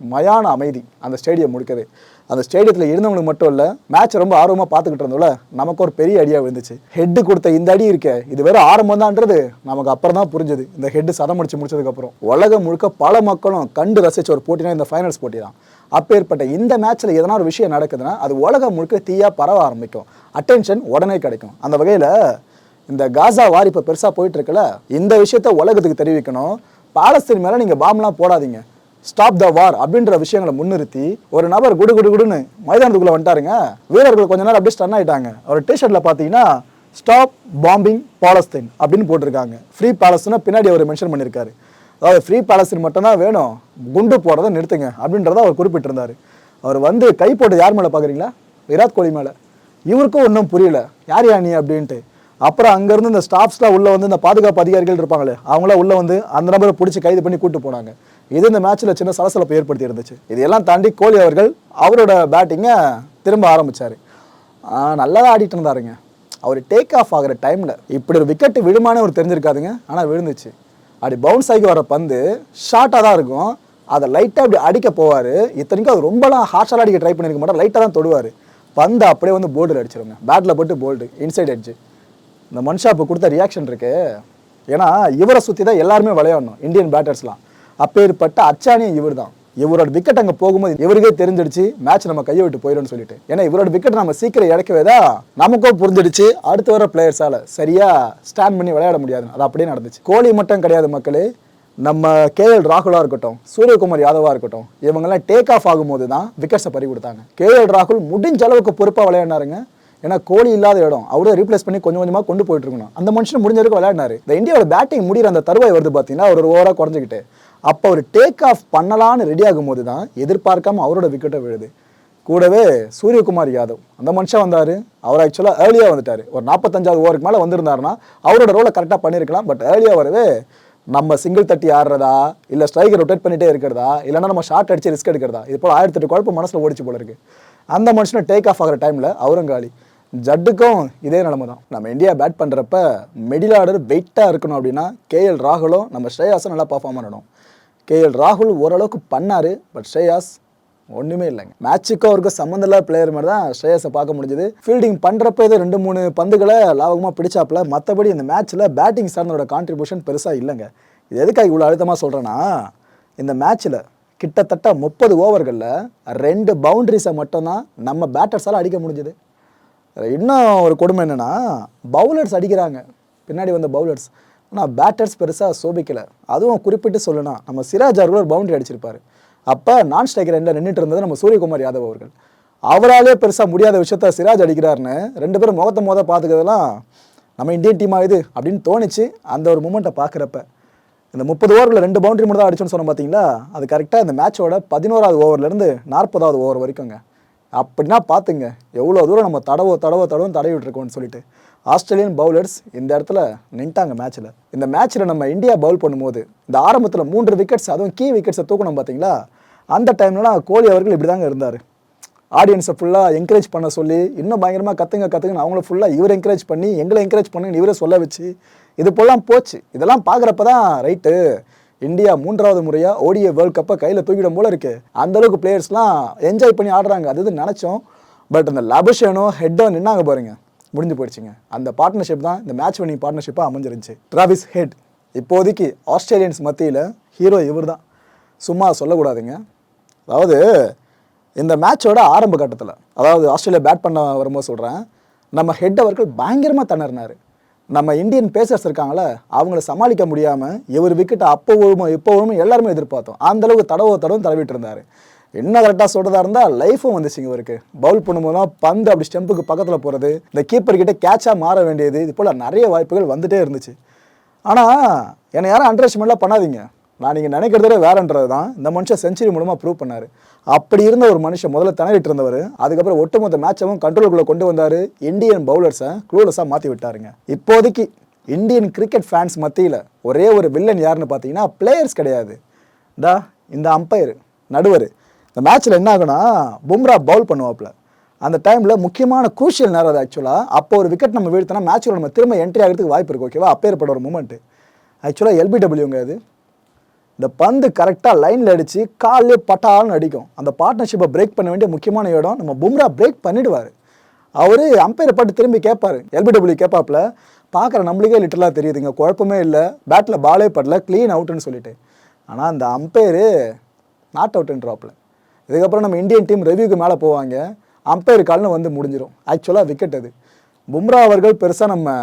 மயான அமைதி அந்த ஸ்டேடியம் முழுக்கவே. அந்த ஸ்டேடியத்தில் இருந்தவங்களுக்கு மட்டும் இல்லை மேட்ச் ரொம்ப ஆர்வமாக பார்த்துக்கிட்டு இருந்தோம்ல நமக்கு ஒரு பெரிய அடியாக விழுந்துச்சு. ஹெட்டு கொடுத்த இந்த அடி இருக்க இது வெறும் ஆரம்பம் தான்ன்றது நமக்கு அப்புறம் தான் புரிஞ்சுது. இந்த ஹெட்டு சதம் அடிச்சு முடிச்சதுக்கப்புறம் உலகம் முழுக்க பல மக்களும் கண்டு ரசிச்ச ஒரு போட்டினா இந்த ஃபைனல்ஸ் போட்டி தான். அப்பேற்பட்ட இந்த மேட்ச்சில் எதனா ஒரு விஷயம் நடக்குதுன்னா அது உலகம் முழுக்க தீயாக பரவ ஆரம்பிக்கும். அட்டென்ஷன் உடனே கிடைக்கும். அந்த வகையில் இந்த காசா வார் இப்போ பெருசாக போயிட்டு இந்த விஷயத்த உலகத்துக்கு தெரிவிக்கணும். பாலஸ்தீன் மேலே நீங்கள் பாம்லாம் போடாதீங்க. ஸ்டாப் த வார் அப்படின்ற விஷயங்களை முன்னிறுத்தி ஒரு நபர் குடு குடு குடுன்னு மைதானத்துக்குள்ளே வந்துட்டாருங்க. வீரர்கள் கொஞ்ச நேரம் அப்படியே ஸ்டன் ஆகிட்டாங்க அவர் டிஷர்ட்டில் பார்த்தீங்கன்னா ஸ்டாப் பாம்பிங் பாலஸ்தீன் அப்படின்னு போட்டிருக்காங்க. ஃப்ரீ பாலஸ்தீனை பின்னாடி அவர் மென்ஷன் பண்ணியிருக்காரு அதாவது ஃப்ரீ பாலஸ்தீன் மட்டும்தான் வேணும். குண்டு போடுறதை நிறுத்துங்க அப்படின்றத அவர் குறிப்பிட்டிருந்தார். அவர் வந்து கை போட்டு யார் மேலே பார்க்குறீங்களா விராட் கோலி மேலே. இவருக்கும் ஒன்றும் புரியல. யார் யா நீ அப்படின்ட்டு. அப்புறம் அங்கேருந்து இந்த ஸ்டாஃப்ஸ்லாம் உள்ளே வந்து இந்த பாதுகாப்பு அதிகாரிகள் இருப்பாங்களே அவங்களாம் உள்ளே வந்து அந்த நபரை பிடிச்சி கைது பண்ணி கூட்டு போனாங்க. இது இந்த மேட்ச்சில் சின்ன சலசலப்பை ஏற்படுத்தி இருந்துச்சு. இதையெல்லாம் தாண்டி கோலி அவர்கள் அவரோட பேட்டிங்கை திரும்ப ஆரம்பித்தார் நல்லா தான் ஆடிட்டு இருந்தாருங்க. அவர் டேக் ஆஃப் ஆகிற டைமில் இப்படி ஒரு விக்கெட் விழுமானே அவர் தெரிஞ்சிருக்காதுங்க. ஆனால் விழுந்துச்சு. அப்படி பவுன்ஸ் ஆகி வர பந்து ஷார்ட்டாக தான் இருக்கும். அதை லைட்டாக அப்படி அடிக்க போவார். இத்தனைக்கும் அது ரொம்பலாம் ஹார்ஷாக அடிக்க ட்ரை பண்ணியிருக்க மாட்டார். லைட்டாக தான் தொடுவார். பந்து அப்படியே வந்து போர்டில் அடிச்சிருங்க. பேட்டில் போட்டு போல்டு இன்சைட் அடிச்சு இந்த மன்ஷாப்பு கொடுத்த ரியாக்ஷன் இருக்கு. ஏன்னா இவரை சுற்றி தான் எல்லாருமே விளையாடணும் இந்தியன் பேட்டர்ஸ்லாம் அப்பேற்பட்ட அச்சானியும் இவர் தான் இவரோட விக்கெட் அங்கே போகும்போது இவருக்கே தெரிஞ்சிடுச்சு மேட்ச் நம்ம கையை விட்டு போயிடும்னு சொல்லிட்டு. ஏன்னா இவரோட விக்கெட் நம்ம சீக்கிரம் இறக்கவே நமக்கும் புரிஞ்சிடுச்சு அடுத்து வர பிளேயர்ஸால சரியா ஸ்டாண்ட் பண்ணி விளையாட முடியாது அது அப்படியே நடந்துச்சு. கோலி மட்டும் கிடையாது மக்களே. நம்ம கேஎல் ராகுலா இருக்கட்டும் சூரியகுமார் யாதவா இருக்கட்டும் இவங்கெல்லாம் டேக் ஆஃப் ஆகும்போது தான் விக்கெட்ஸை பறி கொடுத்தாங்க. கேஎல் ராகுல் முடிஞ்ச அளவுக்கு பொறுப்பாக விளையாடினாருங்க. ஏன்னா கோலி இல்லாத இடம் அவரே ரீப்ளேஸ் பண்ணி கொஞ்சம் கொஞ்சமாக கொண்டு போயிட்டு இருக்கணும். அந்த மனுஷன் முடிஞ்ச வரைக்கும் விளையாடினாரு. இந்த இந்தியாவோட பேட்டிங் முடிகிற அந்த தருவாய் வருது பார்த்தீங்கன்னா ஒரு ஓவராக குறைஞ்சிக்கிட்டு. அப்போ அவர் டேக் ஆஃப் பண்ணலான்னு ரெடி ஆகும்போது தான் எதிர்பார்க்காம அவரோட விக்கெட்டை விழுது. கூடவே சூரியகுமார் யாதவ் அந்த மனுஷன் வந்தார். அவர் ஆக்சுவலாக ஏர்லியாக வந்துட்டார். ஒரு நாற்பத்தஞ்சாவது ஓவருக்கு மேலே வந்திருந்தாருன்னா அவரோட ரோலை கரெக்டாக பண்ணியிருக்கலாம். பட் ஏர்லியாக வரவே நம்ம சிங்கிள் தட்டி ஆடுறதா இல்லை ஸ்ட்ரைக்கர் ரொட்டேட் பண்ணிட்டே இருக்கிறதா இல்லைன்னா நம்ம ஷார்ட் அடித்து ரிஸ்க் எடுக்கிறதா இது போல் ஆயிரத்தி எட்டு குழப்பம் மனசில் ஓடிச்சு போல இருக்கு. அந்த மனுஷனை டேக் ஆஃப் ஆகிற டைமில் அவரும் காலி ஜட்டுக்கும் இதே நிலமை தான் நம்ம இந்தியா பேட் பண்ணுறப்ப மிடில் ஆர்டர் வெயிட்டாக இருக்கணும் அப்படின்னா கேஎல் ராகுலும் நம்ம ஸ்ரேயாஸும் நல்லா பர்ஃபார்ம் பண்ணணும். கேஎல் ராகுல் ஓரளவுக்கு பண்ணார் பட் ஸ்ரேயாஸ் ஒன்றுமே இல்லைங்க. மேட்சுக்கும் அவருக்கு சம்மந்தம் இல்லாத பிளேயர் மாதிரி தான் ஸ்ரேயஸை பார்க்க முடிஞ்சது. ஃபீல்டிங் பண்ணுறப்ப ஏதோ ரெண்டு மூணு பந்துகளை லாபகமாக பிடிச்சாப்புல மற்றபடி இந்த மேட்ச்சில் பேட்டிங் சார்ந்தோட கான்ட்ரிபியூஷன் பெருசாக இல்லைங்க. இது எதுக்காக இவ்வளோ அழுத்தமாக சொல்கிறேன்னா இந்த மேட்ச்சில் கிட்டத்தட்ட முப்பது ஓவர்களில் ரெண்டு பவுண்ட்ரிஸை மட்டும்தான் நம்ம பேட்டர்ஸால் அடிக்க முடிஞ்சது. இன்னும் ஒரு கொடுமை என்னென்னா பவுலர்ஸ் அடிக்கிறாங்க. பின்னாடி வந்த பவுலர்ஸ் ஆனால் பேட்டர்ஸ் பெருசாக சோபிக்கலை. அதுவும் குறிப்பிட்டு சொல்லணும் நம்ம சிராஜ் அவர்கள் ஒரு பவுண்டரி அடிச்சிருப்பார். அப்போ நான் ஸ்ட்ரைக்கர் ரெண்டில் நின்றுட்டு இருந்தது நம்ம சூரியகுமார் யாதவ் அவர்கள். அவராலே பெருசாக முடியாத விஷயத்த சிராஜ் அடிக்கிறாருன்னு ரெண்டு பேரும் முகத்த முத பார்த்துக்கிறதெல்லாம் நம்ம இந்தியன் டீமாக இது அப்படின்னு தோணுச்சு அந்த ஒரு மூமெண்ட்டை பார்க்குறப்ப. இந்த முப்பது ஓவரில் ரெண்டு பவுண்டரி மட்டும் தான் அடிச்சோன்னு சொன்னோம் பார்த்தீங்களா அது கரெக்டாக இந்த மேட்சோட பதினோராவது ஓவர்லேருந்து நாற்பதாவது ஓவர் வரைக்குங்க அப்படின்னா பார்த்துங்க. எவ்வளோ தூரம் நம்ம தடவோ தடவோ தடவும் தடவி விட்டுருக்கோம்னு சொல்லிட்டு. ஆஸ்திரேலியன் பவுலர்ஸ் இந்த இடத்துல நின்ட்டாங்க மேட்ச்சில் இந்த மேட்ச்சில் நம்ம இந்தியா பவுல் பண்ணும்போது இந்த ஆரம்பத்தில் மூன்று விக்கெட்ஸ் அதுவும் கீ விக்கெட்ஸை தூக்கணும் பார்த்தீங்களா? அந்த டைம்லலாம் கோலி அவர்கள் இப்படி தாங்க இருந்தார் ஆடியன்ஸை ஃபுல்லாக என்கரேஜ் பண்ண சொல்லி இன்னும் பயங்கரமாக கற்றுங்க கற்றுங்கன்னு அவங்கள ஃபுல்லாக இவர் என்கரேஜ் பண்ணி எங்களை என்கரேஜ் பண்ணுங்கன்னு இவரை சொல்ல வச்சு இது போலாம் போச்சு. இதெல்லாம் பார்க்குறப்ப தான் ரைட்டு இந்தியா மூன்றாவது முறையாக ஓடிய வேர்ல்ட் கப்பை கையில் தூக்கிடும் போல இருக்குது அந்தளவுக்கு பிளேயர்ஸ்லாம் என்ஜாய் பண்ணி ஆடுறாங்க. அது இது நினச்சோம். பட் அந்த லபுஷனும் ஹெட்டோ நின்னாங்க பாருங்க. முடிஞ்சு போயிடுச்சுங்க. அந்த பார்ட்னர்ஷிப் தான் இந்த மேட்ச் வினிங் பார்ட்னர்ஷிப்பாக அமைஞ்சிருந்துச்சு. டிராவிஸ் ஹெட் இப்போதைக்கு ஆஸ்திரேலியன்ஸ் மத்தியில் ஹீரோ இவர் தான் சும்மா சொல்லக்கூடாதுங்க. அதாவது இந்த மேட்சோட ஆரம்ப கட்டத்தில் அதாவது ஆஸ்திரேலியா பேட் பண்ண வரும்போது சொல்கிறேன் நம்ம ஹெட் அவர்கள் பயங்கரமாக திணறினார் நம்ம இந்தியன் பேசர்ஸ் இருக்காங்களே அவங்கள சமாளிக்க முடியாமல் இவர் விக்கெட் அப்போ விழுமோ இப்போ விழுமோ எல்லாருமே எதிர்பார்த்தோம். அந்த அளவுக்கு தடவும் தடவிட்டு இருந்தார். என்ன கரெக்டாக சொல்கிறதா இருந்தால் லைஃபும் வந்துச்சுங்க இவருக்கு. பவுல் பண்ணும்போதுலாம் பந்து அப்படி ஸ்டெம்புக்கு பக்கத்தில் போகிறது இந்த கீப்பர்கிட்ட கேட்சாக மாற வேண்டியது இது போல் நிறைய வாய்ப்புகள் வந்துட்டே இருந்துச்சு. ஆனால் என்னை யாரும் அண்டர்ஸ்டிமேட்லாம் பண்ணாதீங்க. நான் நீங்கள் நினைக்கிறதே வேறன்றது தான். இந்த மனுஷன் செஞ்சுரி மூலமாக ப்ரூவ் பண்ணார். அப்படி இருந்த ஒரு மனுஷன் முதல்ல திணறிட்டு இருந்தவர் அதுக்கப்புறம் ஒட்டுமொத்த மேட்சவும் கண்ட்ரோலுக்குள்ளே கொண்டு வந்தார். இந்தியன் பவுலர்ஸை க்ளூலஸாக மாற்றி விட்டாருங்க. இப்போதைக்கு இந்தியன் கிரிக்கெட் ஃபேன்ஸ் மத்தியில் ஒரே ஒரு வில்லன் யாருன்னு பார்த்தீங்கன்னா பிளேயர்ஸ் கிடையாது. டா இந்த அம்பையர் நடுவர். இந்த மேட்ச்சில் என்ன ஆகுனா பும்ரா பவுல் பண்ணுவாப்புல. அந்த டைமில் முக்கியமான குரூஷியல் நேரம் அது ஆக்சுவலாக அப்போ ஒரு விக்கெட் நம்ம வீழ்த்தினா மேட்ச்சில் நம்ம திரும்ப என்ட்ரி ஆகிறதுக்கு வாய்ப்பு இருக்குது ஓகேவா அப்பேற்பட்ட ஒரு மூமெண்ட்டு ஆக்சுவலாக எல்பிடபிள்யூங்க அது. இந்த பந்து கரெக்டாக லைனில் அடித்து கால்லே பட்டாலும் அடிக்கும். அந்த பார்ட்னர்ஷிப்பை பிரேக் பண்ண வேண்டிய முக்கியமான இடம் நம்ம பும்ரா பிரேக் பண்ணிடுவார். அவர் அம்பையரை பாட்டு திரும்பி கேட்பார் எல்பிடபிள்யூ கேட்பாப்பில் பார்க்குற நம்மளுக்கே லிட்டலாக தெரியுதுங்க. குழப்பமே இல்லை. பேட்டில் பாலே படல. க்ளீன் அவுட்டுன்னு சொல்லிட்டு. ஆனால் அந்த அம்பையரு நாட் அவுட்டுன்றாப்பில் இதுக்கப்புறம் நம்ம இந்தியன் டீம் ரெவியூக்கு மேலே போவாங்க. அம்பையர் கால்னு வந்து முடிஞ்சிடும் ஆக்சுவலாக விக்கெட் அது. பும்ரா அவர்கள் பெருசாக நம்ம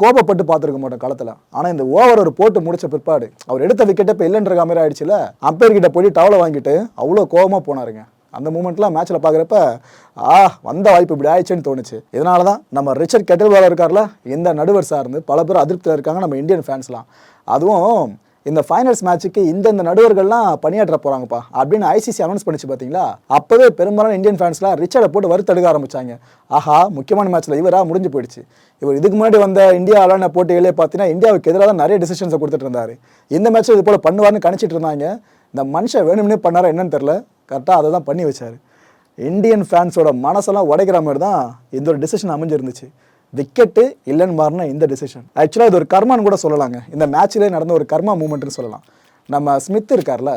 கோபப்பட்டு பார்த்துருக்க மாட்டோம் களத்தில். ஆனால் இந்த ஓவர் ஒரு போட்டு முடிச்ச பிற்பாடு அவர் எடுத்த விக்கெட்டை இப்போ இல்லைன்ற மாதிரி ஆயிடுச்சுல அம்பையர் கிட்ட போய் டவலை வாங்கிட்டு அவ்வளோ கோபமாக போனாருங்க. அந்த மூமெண்ட்லாம் மேட்ச்சில் பார்க்குறப்ப ஆ வந்த வாய்ப்பு இப்படி ஆயிடுச்சுன்னு தோணுச்சு. இதனால தான் நம்ம ரிச்சர்ட் கெட்டல்வாலா இருக்கார்ல இந்த நடுவர் சார்ந்து பல பேர் அதிருப்தியில் இருக்காங்க நம்ம இந்தியன் ஃபேன்ஸ்லாம் அதுவும் இந்த ஃபைனல்ஸ் மேட்ச்சுக்கு இந்தந்த நடுவர்கள்லாம் பணியாற்ற போகிறாங்கப்பா அப்படின்னு ஐசிசி அனௌன்ஸ் பண்ணிச்சு பார்த்தீங்களா அப்போவே பெரும்பாலான இந்தியன் ஃபேன்ஸ்லாம் ரிச்சர்டை போட்டு வறுத்தெடுக்க ஆரம்பிச்சாங்க. ஆஹா முக்கியமான மேட்ச்சில் இவரா முடிஞ்சு போயிடுச்சு. இவர் இதுக்கு முன்னாடி வந்த இந்தியா விளையாடின போட்டிகளே பார்த்தீங்கன்னா இந்தியாவுக்கு எதிராக தான் நிறைய டிசிஷன்ஸை கொடுத்துட்டு இருந்தார். இந்த மேட்ச்சில் இது போல் பண்ணுவார்னு கணிச்சிட்டு இருந்தாங்க. இந்த மனுஷன் வேணும்னே பண்ணாரா என்னன்னு தெரில கரெக்டாக அதை தான் பண்ணி வச்சார். இந்தியன் ஃபேன்ஸோட மனசெல்லாம் உடைக்கிற மாதிரி தான் இந்த ஒரு டிசிஷன் அமைஞ்சிருந்துச்சு. விக்கெட்டு இல்லைன்னு மாறினா இந்த டிசிஷன் ஆக்சுவலாக இது ஒரு கர்மான்னு கூட சொல்லலாங்க. இந்த மேட்ச்லேயே நடந்த ஒரு கர்மா மூமெண்ட்னு சொல்லலாம். நம்ம ஸ்மித் இருக்கார்ல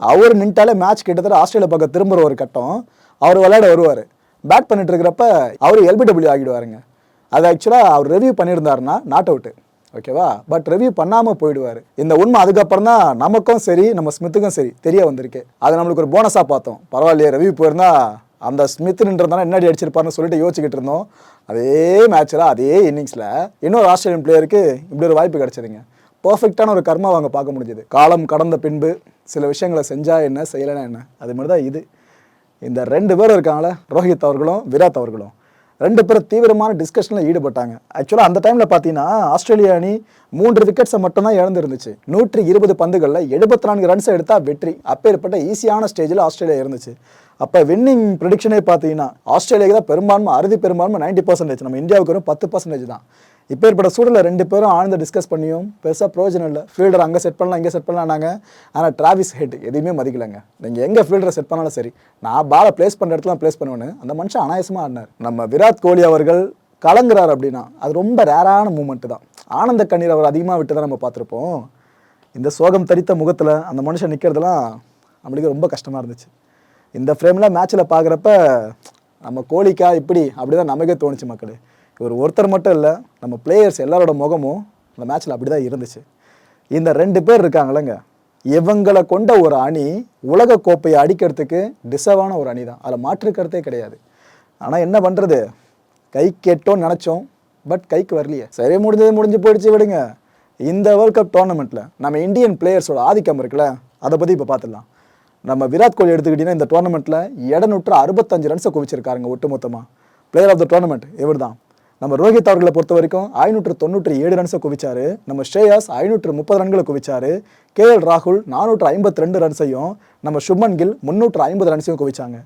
அவர் நின்ட்டாலே மேட்ச் கிட்டத்தட்ட ஆஸ்திரேலியா பக்கம் திரும்புகிற ஒரு கட்டம். அவர் விளையாட வருவார். பேட் பண்ணிட்டு இருக்கிறப்ப அவர் எல்பிடபிள்யூ ஆகிடுவாருங்க. அது ஆக்சுவலாக அவர் ரிவ்யூ பண்ணியிருந்தாருன்னா நாட் அவுட்டு ஓகேவா பட் ரிவ்யூ பண்ணாமல் போயிடுவார். இந்த உண்மை அதுக்கப்புறம் தான் நமக்கும் சரி நம்ம ஸ்மித்துக்கும் சரி தெரிய வந்திருக்கு. அது நம்மளுக்கு ஒரு போனஸாக பார்த்தோம். பரவாயில்லையே ரிவ்யூ போயிருந்தா அந்த ஸ்மித்ன்றதுனால என்னடி அடிச்சிருப்பாருன்னு சொல்லிட்டு யோசிச்சுக்கிட்டு இருந்தோம். அதே மேட்ச்சில் அதே இன்னிங்ஸில் இன்னொரு ஆஸ்திரேலியன் பிளேயருக்கு இப்படி ஒரு வாய்ப்பு கிடைச்சதுங்க. பர்ஃபெக்டான ஒரு கர்மாவை அவங்க பார்க்க முடிஞ்சது. காலம் கடந்த பின்பு சில விஷயங்களை செஞ்சால் என்ன செய்யலைன்னா என்ன? அது மாதிரி தான் இது. இந்த ரெண்டு பேரும் இருக்காங்களே ரோஹித் அவர்களும் விராட் அவர்களும். ரெண்டு பேரும் தீவிரமான டிஸ்கஷனில் ஈடுபட்டாங்க. ஆக்சுவலாக அந்த டைமில் பார்த்தீங்கன்னா ஆஸ்திரேலியா அணி மூன்று விக்கெட்ஸை மட்டும்தான் இழந்துருந்துச்சு. நூற்றி இருபது பந்துகளில் எழுபத்தி நான்கு ரன்ஸை எடுத்தால் வெற்றி. அப்பேற்பட்ட ஈஸியான ஸ்டேஜில் ஆஸ்திரேலியா இருந்துச்சு. அப்போ வின்னிங் ப்ரிடிக்ஷனே பார்த்தீங்கன்னா ஆஸ்திரேலியாவுக்கு தான் பெரும்பான்மை அறுதி பெரும்பான்மை நைன்டி பர்சன்டேஜ் நம்ம இந்தியாவுக்கு வரும் பத்து பர்சன்டேஜ் தான். இப்போ ஏற்பட்ட சூழலில் ரெண்டு பேரும் ஆழ்ந்து டிஸ்கஸ் பண்ணியும் பெருசாக ப்ரோஜனம் இல்லை. ஃபீல்டர் அங்கே செட் பண்ணலாம் இங்கே செட் பண்ணலாம்னாங்க ஆனால் டிராவிஸ் ஹெட் எதையுமே மதிக்கலைங்க. நீங்கள் எங்கே ஃபீல்டரை செட் பண்ணாலும் சரி நான் பாலை ப்ளேஸ் பண்ணுற இடத்துல ப்ளேஸ் பண்ணுவேன்னு அந்த மனுஷன் அனாயசமாக ஆடினார். நம்ம விராட் கோலி அவர்கள் கலங்குறார் அப்படின்னா அது ரொம்ப ரேரான மூமெண்ட்டு தான். ஆனந்த கண்ணீர் அவர் அதிகமாக விட்டு தான் நம்ம பார்த்துருப்போம். இந்த சோகம் தரித்த முகத்தில் அந்த மனுஷன் நிற்கிறதுலாம் நம்மளுக்கு ரொம்ப கஷ்டமாக இருந்துச்சு. இந்த ஃப்ரேமில் மேட்ச்சில் பார்க்குறப்ப நம்ம கோழிக்கா இப்படி அப்படி தான் நமக்கே தோணுச்சு மக்கள். இவர் ஒருத்தர் மட்டும் இல்லை நம்ம பிளேயர்ஸ் எல்லாரோட முகமும் அந்த மேட்ச்சில் அப்படி தான் இருந்துச்சு. இந்த ரெண்டு பேர் இருக்காங்களேங்க இவங்களை கொண்ட ஒரு அணி உலக கோப்பையை அடிக்கிறதுக்கு டிசர்வான ஒரு அணி தான் அதில் மாற்றுக்கிறதே கிடையாது. ஆனால் என்ன பண்ணுறது கை கெட்டோன்னு நினச்சோம் பட் கைக்கு வரலையே. சரி முடிஞ்சது முடிஞ்சு போயிடுச்சு விடுங்க. இந்த வேர்ல்ட் கப் டோர்னமெண்ட்டில் நம்ம இந்தியன் பிளேயர்ஸோட ஆதிக்கம் இருக்குல்ல அதை பற்றி இப்போ பார்த்துடலாம். நம்ம விராட் கோலி எடுத்துக்கிட்டிங்கன்னா இந்த டோர்னமெண்ட்டில் இடநூற்று அறுபத்தஞ்சு ரன்ஸை குவிச்சிருக்காருங்க ஒட்டுமொத்தமாக பிளேயர் ஆஃப் த டோர்னமெண்ட் இவர் தான் நம்ம ரோஹித் அவர்களை பொறுத்த வரைக்கும் ஐநூற்று தொண்ணூற்றி ஏழு ரன்ஸை குவிச்சாரு. நம்ம ஸ்ரேயாஸ் ஐநூற்று முப்பது ரன்களை குவிச்சாரு. கே எல் ராகுல் நானூற்று ஐம்பத்தி ரெண்டு ரன்ஸையும் நம்ம சுமன் கில் முந்நூற்று ஐம்பது ரன்ஸையும் குவிச்சாங்க.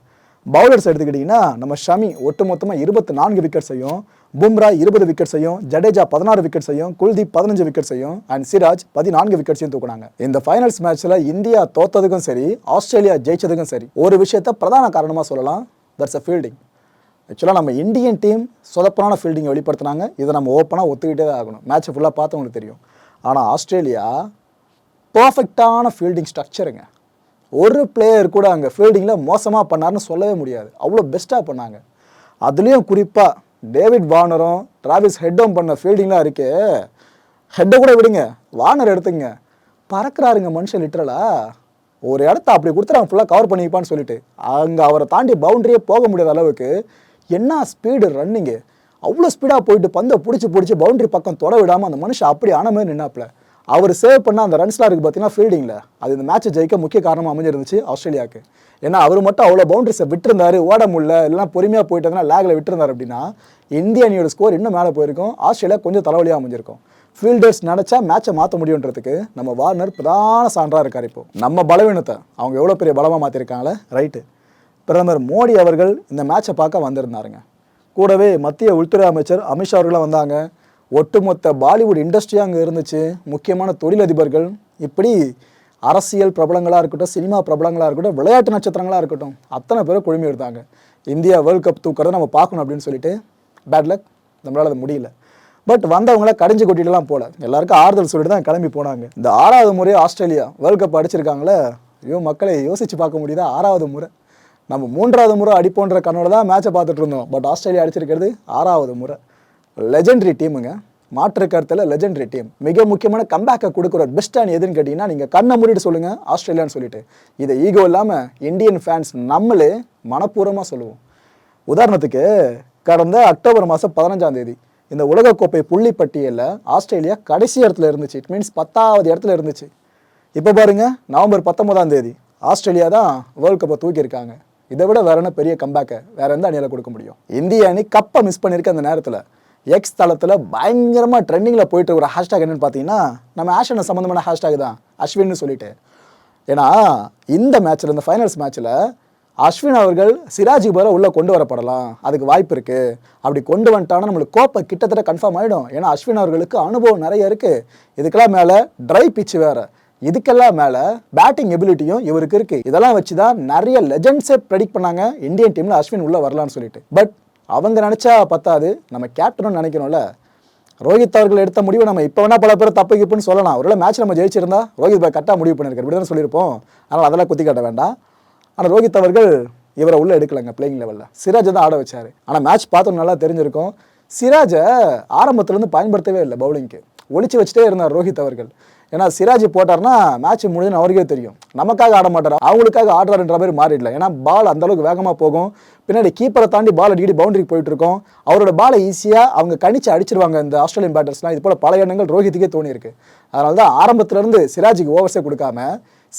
பவுலர்ஸ் எடுத்துக்கிட்டிங்கன்னா நம்ம ஷமி ஒட்டுமொத்தமாக இருபத்தி நான்கு விக்கெட்ஸையும் பும்ரா இருபது விக்கெட்ஸையும் ஜடேஜா பதினாறு விக்கெட்ஸையும் குல்தீப் பதினஞ்சு விக்கெட்ஸையும் அண்ட் சிராஜ் பதினான்கு விக்கெட்ஸையும் தூக்குனாங்க. இந்த ஃபைனல்ஸ் மேட்ச்சில் இந்தியா தோத்ததுக்கும் சரி ஆஸ்திரேலியா ஜெயிச்சதுக்கும் சரி ஒரு விஷயத்த பிரதான காரணமாக சொல்லலாம். தட்ஸ் அ ஃபீல்டிங் ஆக்சுவலாக நம்ம இந்தியன் டீம் சொதப்பனான ஃபீல்டிங்கை வெளிப்படுத்தினாங்க. இதை நம்ம ஓப்பனாக ஒத்துக்கிட்டே தான் ஆகணும். மேட்ச்சை ஃபுல்லாக பார்த்தவங்களுக்கு தெரியும். ஆனால் ஆஸ்திரேலியா பர்ஃபெக்டான ஃபீல்டிங் ஸ்ட்ரக்சருங்க ஒரு பிளேயர் கூட அங்கே ஃபீல்டிங்கில் மோசமாக பண்ணாருன்னு சொல்லவே முடியாது. அவ்வளோ பெஸ்ட்டாக பண்ணாங்க. அதுலேயும் குறிப்பாக டேவிட் வானரும் டிராவிஸ் ஹெட்டும் பண்ண ஃபீல்டிங்லாம் இருக்கே. ஹெட்டை கூட விடுங்க. வானர் எடுத்துங்க. பறக்குறாருங்க மனுஷன் லிட்டரலா ஒரு இடத்த அப்படி கொடுத்துறாங்க ஃபுல்லாக கவர் பண்ணிப்பான்னு சொல்லிட்டு அங்கே அவரை தாண்டி பவுண்டரியே போக முடியாத அளவுக்கு என்ன ஸ்பீடு ரன்னிங்கு அவ்வளோ ஸ்பீடாக போயிட்டு பந்தை பிடிச்சி பிடிச்சி பவுண்டரி பக்கம் தொட விடாமல் அந்த மனுஷன் அப்படி ஆன மாதிரி நின்னாப்புல. அவர் சேவ் பண்ண அந்த ரன்ஸ்லாம் இருக்குது பார்த்தீங்கன்னா ஃபீல்டிங்கில் அது இந்த மேட்ச்சை ஜெயிக்க முக்கிய காரணமாக அமைஞ்சிருந்துச்சு ஆஸ்திரேலியாவுக்கு. ஏன்னா அவர் மட்டும் அவ்வளோ பவுண்டரிஸை விட்டுருந்தாரு ஓட முடியல இல்லைனா பொறுமையாக போயிட்டதுனா லேகில் விட்டுருந்தார் அப்படின்னா இந்திய அணியோட ஸ்கோர் இன்னும் மேலே போயிருக்கும். ஆஸ்திரேலியா கொஞ்சம் தலைவலியாக அமைஞ்சிருக்கும். ஃபீல்டர்ஸ் நினச்சா மேட்சை மாற்ற முடியுன்றதுக்கு நம்ம வார்னர் பிரதான சான்றாக இருக்கார் இப்போ. நம்ம பலவீனத்தை அவங்க எவ்வளோ பெரிய பலமாக மாற்றிருக்காங்களே ரைட்டு பிரதமர் மோடி அவர்கள் இந்த மேட்சை பார்க்க வந்திருந்தாருங்க. கூடவே மத்திய உள்துறை அமைச்சர் அமித்ஷா அவர்களும் வந்தாங்க. ஒட்டுமொத்த பாலிவுட் இண்டஸ்ட்ரி அங்கே இருந்துச்சு. முக்கியமான தொழிலதிபர்கள் இப்படி அரசியல் பிரபலங்களாக இருக்கட்டும் சினிமா பிரபலங்களாக இருக்கட்டும் விளையாட்டு நட்சத்திரங்களாக இருக்கட்டும் அத்தனை பேரும் குழுமி எடுத்தாங்க இந்தியா வேர்ல்ட் கப் தூக்கிறத நம்ம பார்க்கணும் அப்படின்னு சொல்லிட்டு பேட் லக் நம்மளால் அது முடியல. பட் வந்தவங்கள கடிஞ்சு கொட்டிட்டுலாம் போல. எல்லாருக்கும் ஆறுதல் சொல்லிட்டு தான் கிளம்பி போனாங்க. இந்த ஆறாவது முறை ஆஸ்திரேலியா வேர்ல்ட் கப் அடிச்சிருக்காங்களே ஐயோ மக்களை யோசிச்சு பார்க்க முடியுதா? ஆறாவது முறை. நம்ம மூன்றாவது முறை அடிப்போன்ற கண்ணோட தான் மேட்சை பார்த்துட்டு இருந்தோம். பட் ஆஸ்திரேலியா அடிச்சிருக்கிறது ஆறாவது முறை. லெஜெண்டரி டீமுங்க மாற்று கருத்தில் லெஜெண்டரி டீம் மிக முக்கியமான கம்பேக்கை கொடுக்குற பெஸ்ட் அணி எதுன்னு கேட்டிங்கன்னா நீங்கள் கண்ணை மூடிட்டு சொல்லுங்கள் ஆஸ்திரேலியான்னு சொல்லிட்டு. இதை ஈகோ இல்லாமல் இந்தியன் ஃபேன்ஸ் நம்மளே மனப்பூர்வமாக சொல்லுவோம். உதாரணத்துக்கு கடந்த அக்டோபர் மாதம் பதினஞ்சாம் தேதி இந்த உலகக்கோப்பை புள்ளி பட்டியலில் ஆஸ்திரேலியா கடைசி இடத்துல இருந்துச்சு. இட் மீன்ஸ் பத்தாவது இடத்துல இருந்துச்சு. இப்போ பாருங்க நவம்பர் பத்தொன்பதாம் தேதி ஆஸ்திரேலியா தான் வேர்ல்டு கப்பை தூக்கியிருக்காங்க. இதை விட வேற என்ன பெரிய கம்பேக்கை வேற எந்த அணியில் கொடுக்க முடியும்? இந்திய அணி கப்பை மிஸ் பண்ணியிருக்கு அந்த நேரத்தில். எக்ஸ் தளத்தில் பயங்கரமாக ட்ரெண்டிங்கில் போயிட்டு ஒரு ஹேஷ்டாக் என்னென்னு பார்த்தீங்கன்னா நம்ம ஆஷனை சம்மந்தமான ஹேஷ்டாக் தான் அஸ்வின்னு சொல்லிட்டு. ஏன்னா இந்த மேட்ச்சில் இந்த ஃபைனல்ஸ் மேட்ச்சில் அஸ்வின் அவர்கள் சிராஜி பதிலாக உள்ளே கொண்டு வரப்படலாம். அதுக்கு வாய்ப்பு இருக்குது அப்படி கொண்டு வந்துட்டாங்கன்னா நம்மளுக்கு கோப்பை கிட்டத்தட்ட கன்ஃபார்ம் ஆகிடும் ஏன்னா அஸ்வின் அவர்களுக்கு அனுபவம் நிறைய இருக்குது இதுக்கெல்லாம் மேலே ட்ரை பிச் வேறு. இதுக்கெல்லாம் மேலே பேட்டிங் எபிலிட்டியும் இவருக்கு இருக்குது இதெல்லாம் வச்சு தான் நிறைய லெஜண்ட்ஸே ப்ரெடிக்ட் பண்ணாங்க. இந்தியன் டீமில் அஸ்வின் உள்ளே வரலான்னு சொல்லிட்டு. பட் அவங்க நினச்சா பத்தாது. நம்ம கேப்டனும் நினைக்கணும்ல. ரோஹித் அவர்கள் எடுத்த முடிவு நம்ம இப்போ வேணால் பல பேர் தப்பு கிப்புன்னு சொல்லலாம். ஒருவேளை மேட்ச் நம்ம ஜெயிச்சிருந்தா ரோஹித் பாய் கரெக்டாக முடிவு பண்ணியிருக்காரு. இப்படி தானே சொல்லியிருப்போம். அதனால் அதெல்லாம் குத்தி காட்ட வேண்டாம். ஆனால் ரோஹித் அவர்கள் இவரை உள்ளே எடுக்கலைங்க பிளேயிங் லெவலில் சிராஜை தான் ஆட வச்சார். ஆனால் மேட்ச் பார்த்தோம் நல்லா தெரிஞ்சிருக்கும். சிராஜை ஆரம்பத்துலேருந்து பயன்படுத்தவே இல்லை பவுலிங்க்கு ஒழிச்சு வச்சுட்டே இருந்தார் ரோஹித் அவர்கள். ஏன்னா சிராஜ் போட்டார்னா மேட்ச் முடிஞ்சுன்னு அவருக்கே தெரியும். நமக்காக ஆட மாட்டார்? அவங்களுக்காக ஆடுறாருன்ற மாதிரி மாறிடல. ஏன்னா பால் அந்த அளவுக்கு வேகமாக போகும். பின்னாடி கீப்பரை தாண்டி பால் அடிக்கடி பவுண்டரிக்கு போயிட்டு இருக்கோம். அவரோட பாலை ஈஸியாக அவங்க கணிச்சு அடிச்சிருவாங்க இந்த ஆஸ்திரேலியன் பேட்டர்ஸ்லாம் இது போல் பல எண்ணங்கள் ரோஹித்துக்கே தோணியிருக்கு. அதனால தான் ஆரம்பத்துலேருந்து சிராஜுக்கு ஓவர்ஸே கொடுக்காம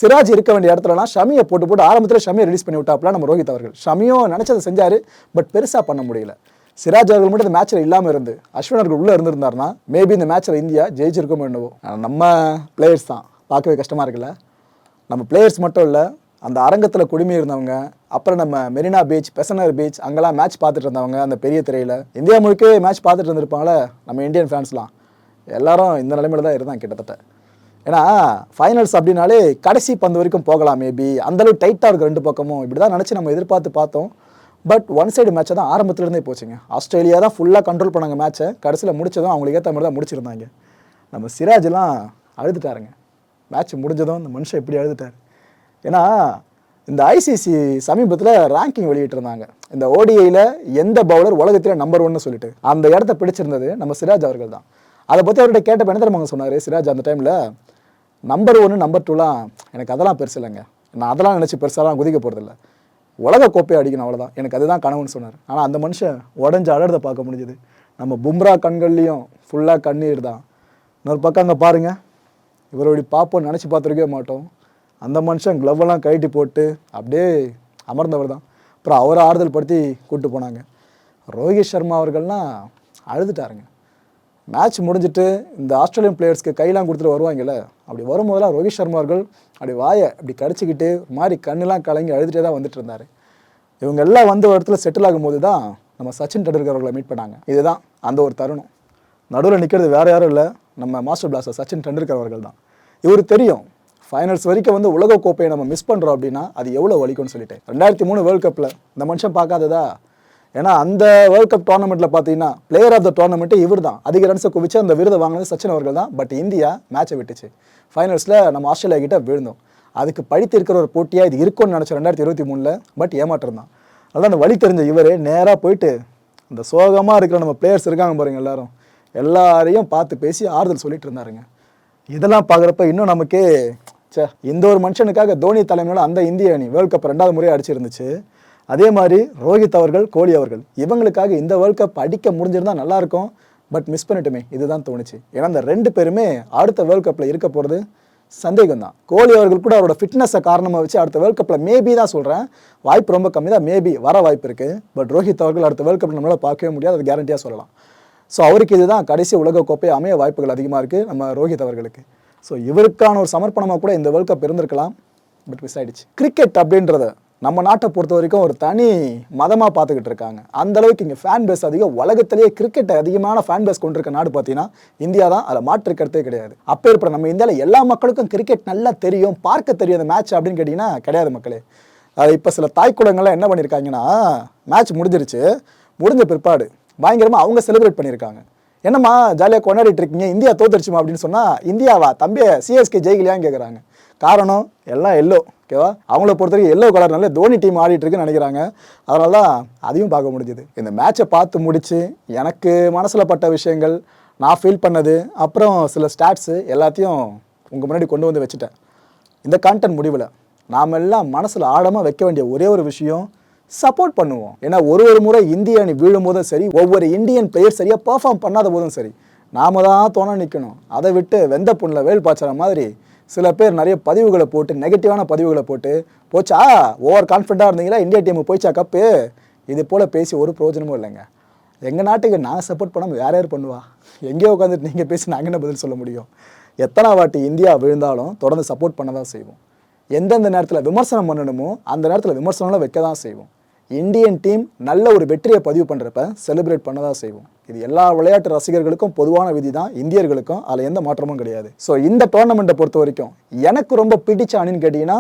சிராஜ் இருக்க வேண்டிய இடத்துலலாம் ஷமியை போட்டு போட்டு ஆரம்பத்தில் ஷமியை ரிலீஸ் பண்ணி விட்டாப்புல நம்ம ரோஹித் அவர்கள். ஷமியும் நினச்சதை செஞ்சார் பட் பெருசாக பண்ண முடியல. சிராஜ் அவர்கள் மட்டும் இந்த மேட்ச்சில் இல்லாமல் இருந்து அஸ்வின் அவர்கள் உள்ளே இருந்திருந்தார்னா மேபி இந்த மேட்ச்சில் இந்தியா ஜெயிச்சிருக்கோம் என்னவோ. நம்ம பிளேயர்ஸ் தான். பார்க்கவே கஷ்டமாக இருக்குல்ல? நம்ம பிளேயர்ஸ் மட்டும் இல்லை அந்த அரங்கத்தில் குடுமி இருந்தவங்க அப்புறம் நம்ம மெரினா பீச் பெசனர் பீச் அங்கெல்லாம் மேட்ச் பார்த்துட்டு இருந்தவங்க அந்த பெரிய திரையில். இந்தியா முழுக்கே மேட்ச் பார்த்துட்டு இருந்திருப்பாங்களே நம்ம இந்தியன் ஃபேன்ஸ்லாம் எல்லாரும் இந்த நிலைமையில தான் இருந்தாங்க கிட்டத்தட்ட. ஏன்னா ஃபைனல்ஸ் அப்படின்னாலே கடைசி பந்து வரைக்கும் போகலாம் மேபி அந்தளவு டைட்டாக இருக்குது ரெண்டு பக்கமும். இப்படி தான் நினச்சி நம்ம எதிர்பார்த்து பார்த்தோம். பட் ஒன் சைடு மேட்சை தான் ஆரம்பத்துலேருந்தே போச்சுங்க. ஆஸ்திரேலியா தான் ஃபுல்லாக கண்ட்ரோல் பண்ணாங்க மேட்சை கடைசியில் முடிச்சதும் அவங்களுக்கு ஏற்ற மாதிரி தான் முடிச்சிருந்தாங்க. நம்ம சிராஜ்லாம் அழுதுட்டாருங்க. மேட்ச் முடிஞ்சதும் இந்த மனுஷன் எப்படி அழுதுட்டார். ஏன்னா இந்த ஐசிசி சமீபத்தில் ரேங்கிங் வெளியிட்டிருந்தாங்க. இந்த ஓடிஐயில் எந்த பவுலர் உலகத்தில் நம்பர் ஒன்னு சொல்லிட்டு. அந்த இடத்த பிடிச்சிருந்தது நம்ம சிராஜ் அவர்கள் தான். அதை பற்றி அவர்கிட்ட கேட்ட என்ன தெரியுமா சொன்னார்? சிராஜ் அந்த டைமில் நம்பர் ஒன்று நம்பர் டூலாம் எனக்கு அதெல்லாம் பெருசு இல்லைங்க. நான் அதெல்லாம் நினச்சி பெருசாலாம் குதிக்க போகிறதில்ல உலக கோப்பையை அடிக்கணும் அவ்வளோதான் எனக்கு அதுதான் கனவுன்னு சொன்னார். ஆனால் அந்த மனுஷன் உடஞ்ச அழறதை பார்க்க முடிஞ்சுது. நம்ம பும்ரா கண்கள்லேயும் ஃபுல்லாக கண்ணீர் தான். இன்னொரு பக்கம் அங்கே பாருங்கள் இவரை பார்ப்போம் நினச்சி பார்த்துருக்கவே மாட்டோம். அந்த மனுஷன் க்ளவ்வெல்லாம் எல்லாம் கழட்டி போட்டு அப்படியே அமர்ந்தவர் தான். அப்புறம் அவரை ஆறுதல் படுத்தி கூப்பிட்டு போனாங்க. ரோஹித் சர்மா அவர்கள்லாம் அழுதுட்டாருங்க. மேட்ச் முடிஞ்சிட்டு இந்த ஆஸ்திரேலியன் பிளேயர்ஸ்க்கு கையெல்லாம் கொடுத்துட்டு வருவாங்கல்ல அப்படி வரும்போதெல்லாம் ரோஹித் சர்மா அவர்கள் அப்படி வாயை அப்படி கடிச்சிக்கிட்டு மாதிரி கண்ணெலாம் கலங்கி அழுதுகிட்டே தான் வந்துட்டு இருந்தார். இவங்க எல்லாம் வந்து ஒரு இடத்துல செட்டில் ஆகும்போது தான் நம்ம சச்சின் டெண்டுல்கர் அவர்களை மீட் பண்ணாங்க. இதுதான் அந்த ஒரு தருணம். நடுவில் நிற்கிறது வேறு யாரும் இல்லை நம்ம மாஸ்டர் பிளாஸ்டர் சச்சின் டெண்டுல்கர் அவர்கள் தான். இவர் தெரியும் ஃபைனல்ஸ் வரைக்கும் வந்து உலக கோப்பையை நம்ம மிஸ் பண்ணுறோம் அப்படின்னா அது எவ்வளோ வலிக்கும்னு சொல்லிட்டு. ரெண்டாயிரத்தி மூணு வேர்ல்ட் கப்பில் இந்த மனுஷன் பார்க்காததா? ஏன்னா அந்த வேர்ல்ட் கப் டோர்னமெண்ட்டில் பார்த்தீங்கன்னா பிளேயர் ஆஃப் த டோர்னமெண்ட்டு இவர் தான் அதிக ரன்ஸை குவிச்சு அந்த விருதை வாங்கினது சச்சின் அவர்கள் தான். பட் இந்தியா மேட்சை விட்டுச்சு. ஃபைனல்ஸில் நம்ம ஆஸ்திரேலியா கிட்ட விழுந்தோம். அதுக்கு படித்து இருக்கிற ஒரு போட்டியாக இது இருக்கும்னு நினச்சோம் ரெண்டாயிரத்தி இருபத்தி மூணில் பட் ஏமாற்றம் தான் அதான் அந்த வழி தெரிஞ்ச இவர் நேராக போயிட்டு இந்த சோகமாக இருக்கிற நம்ம பிளேயர்ஸ் இருக்காங்க பாருங்க எல்லாரும். எல்லாரையும் பார்த்து பேசி ஆறுதல் சொல்லிட்டு இருந்தாருங்க. இதெல்லாம் பார்க்குறப்ப இன்னும் நமக்கே சே இந்த ஒரு மனுஷனுக்காக தோனி தலைமையோட அந்த இந்திய அணி வேர்ல்ட் கப் ரெண்டாவது முறையாக அடிச்சிருந்துச்சு. அதே மாதிரி ரோஹித் அவர்கள் கோலி அவர்கள் இவங்களுக்காக இந்த வேர்ல்ட் கப் அடிக்க முடிஞ்சிருந்தா நல்லாயிருக்கும். பட் மிஸ் பண்ணிட்டுமே இதுதான் தோணுச்சு. ஏன்னா இந்த ரெண்டு பேருமே அடுத்த வேர்ல்ட் கப்பில் இருக்க போகிறது சந்தேகம் தான். கோலி அவர்கள் கூட அவரோட ஃபிட்னஸை காரணமாக வச்சு அடுத்த வேர்ல்ட் கப்பில் மேபி தான் சொல்கிறேன் வாய்ப்பு ரொம்ப கம்மி தான் மேபி வர வாய்ப்பு இருக்குது பட் ரோஹித் அவர்கள் அடுத்த வேர்ல்ட் கப்பில் நம்மளால் பார்க்கவே முடியாது அது கேரண்டியாக சொல்லலாம். ஸோ அவருக்கு இதுதான் கடைசி உலக கோப்பை அமைய வாய்ப்புகள் அதிகமாக இருக்குது நம்ம ரோஹித் அவர்களுக்கு. ஸோ இவருக்கான ஒரு சமர்ப்பணமாக கூட இந்த வேர்ல்ட் கப் இருந்திருக்கலாம். பட் மிஸ் ஆகிடுச்சு கிரிக்கெட் அப்படின்றத நம்ம நாட்டை பொறுத்த வரைக்கும் ஒரு தனி மதமாக பார்த்துக்கிட்டு இருக்காங்க. அந்த அளவுக்கு இங்கே ஃபேன் பேஸ் அதிகம் உலகத்திலேயே கிரிக்கெட் அதிகமான ஃபேன் பேஸ் கொண்டிருக்க நாடு பார்த்தீங்கன்னா இந்தியா தான் அதில் மாற்று கிடையாது. கிடையாது இருப்ப நம்ம இந்தியாவில் எல்லா மக்களுக்கும் கிரிக்கெட் நல்லா தெரியும் பார்க்க தெரியும் அந்த மேட்ச் அப்படின்னு கேட்டிங்கன்னா கிடையாது மக்களே. அது இப்போ சில தாய்க்குளங்கள்லாம் என்ன பண்ணியிருக்காங்கன்னா மேட்ச் முடிஞ்சிருச்சு முடிஞ்ச பிற்பாடு பயங்கரமாக அவங்க செலிப்ரேட் பண்ணியிருக்காங்க என்னம்மா ஜாலியாக கொண்டாடிட்டு இருக்கீங்க இந்தியா தோத்துருச்சுமா அப்படின்னு சொன்னால் இந்தியாவா? தம்பியை சிஎஸ்கே ஜெயிக்கலையான்னு கேட்குறாங்க காரணம் எல்லாம் எல்லோ ஓகேவா அவங்கள பொறுத்த வரைக்கும் எல்லோ கலர்னால தோனி டீம் ஆடிட்டு இருக்குன்னு நினைக்கிறாங்க. அதனால தான் அதையும் பார்க்க முடிஞ்சுது. இந்த மேட்சை பார்த்து முடித்து எனக்கு மனசில் பட்ட விஷயங்கள் நான் ஃபீல் பண்ணது அப்புறம் சில ஸ்டாட்ஸு எல்லாத்தையும் உங்கள் முன்னாடி கொண்டு வந்து வச்சுட்டேன். இந்த கான்டென்ட் முடிவில் நாம் எல்லாம் மனசில் ஆழமாக வைக்க வேண்டிய ஒரே ஒரு விஷயம் சப்போர்ட் பண்ணுவோம். ஏன்னா ஒரு ஒரு முறை இந்திய அணி வீழும் போதும் சரி ஒவ்வொரு இந்தியன் பிளேயர் சரியாக பெர்ஃபார்ம் பண்ணாத போதும் சரி நாம தான் தோண நிற்கணும் அதை விட்டு வெந்த புண்ணில் வேல் பாய்ச்சற மாதிரி சில பேர் நிறைய பதிவுகளை போட்டு நெகட்டிவான பதிவுகளை போட்டு போச்சா? ஓவர் கான்ஃபிடண்ட்டாக இருந்தீங்களா? இந்தியா டீம் போயிச்சா கப்பு இது போல் பேசி ஒரு பிரயோஜனமும் இல்லைங்க. எங்கள் நாட்டுக்கு நான் சப்போர்ட் பண்ணாமல் வேற யார் பண்ணுவா? எங்கேயோ உட்காந்துட்டு நீங்கள் பேசி நாங்கள் என்ன பதில் சொல்ல முடியும்? எத்தனை வாட்டி இந்தியா விழுந்தாலும் தொடர்ந்து சப்போர்ட் பண்ண தான் செய்வோம். எந்தெந்த நேரத்தில் விமர்சனம் பண்ணணுமோ அந்த நேரத்தில் விமர்சனம்லாம் வைக்க தான் செய்வோம். இந்தியன் டீம் நல்ல ஒரு வெற்றியை பதிவு பண்ணுறப்ப செலிப்ரேட் பண்ண தான் செய்வோம். இது எல்லா விளையாட்டு ரசிகர்களுக்கும் பொதுவான விதி தான் இந்தியர்களுக்கும் அதில் எந்த மாற்றமும் கிடையாது. ஸோ இந்த டோர்னமெண்ட்டை பொறுத்த வரைக்கும் எனக்கு ரொம்ப பிடிச்ச அணின்னு கேட்டிங்கன்னா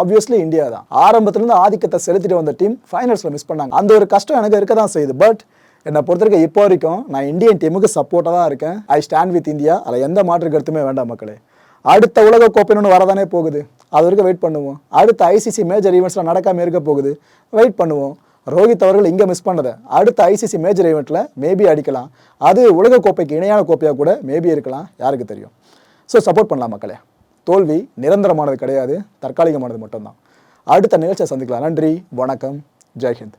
ஆப்வியஸ்லி இந்தியா தான். ஆரம்பத்துலேருந்து ஆதிக்கத்தை செலுத்திட்டு வந்த டீம் ஃபைனல்ஸில் மிஸ் பண்ணாங்க. அந்த ஒரு கஷ்டம் எனக்கு இருக்க தான் செய்யுது. பட் என்னை பொறுத்தவரைக்கும் இப்போ வரைக்கும் நான் இந்தியன் டீமுக்கு சப்போர்ட்டாக தான் இருக்கேன். ஐ ஸ்டாண்ட் வித் இந்தியா அதில் எந்த மாற்று கருத்துமே வேண்டாம் மக்களே. அடுத்த உலக கோப்பைன்னு வரதானே போகுது. அது வரைக்கும் வெயிட் பண்ணுவோம். அடுத்த ஐசிசி மேஜர் ஈவெண்ட்ஸில் நடக்காமல் இருக்க போகுது. வெயிட் பண்ணுவோம். ரோஹித் அவர்கள் இங்கே மிஸ் பண்ணதை. அடுத்த ஐசிசி மேஜர் ஈவெண்ட்டில் மேபி அடிக்கலாம். அது உலக கோப்பைக்கு இணையான கோப்பையாக கூட மேபி இருக்கலாம். யாருக்கு தெரியும்? ஸோ சப்போர்ட் பண்ணலாம் மக்களே. தோல்வி நிரந்தரமானது கிடையாது. தற்காலிகமானது மட்டும்தான். அடுத்த நிகழ்ச்சியை சந்திக்கலாம். நன்றி வணக்கம் ஜெய்ஹிந்த்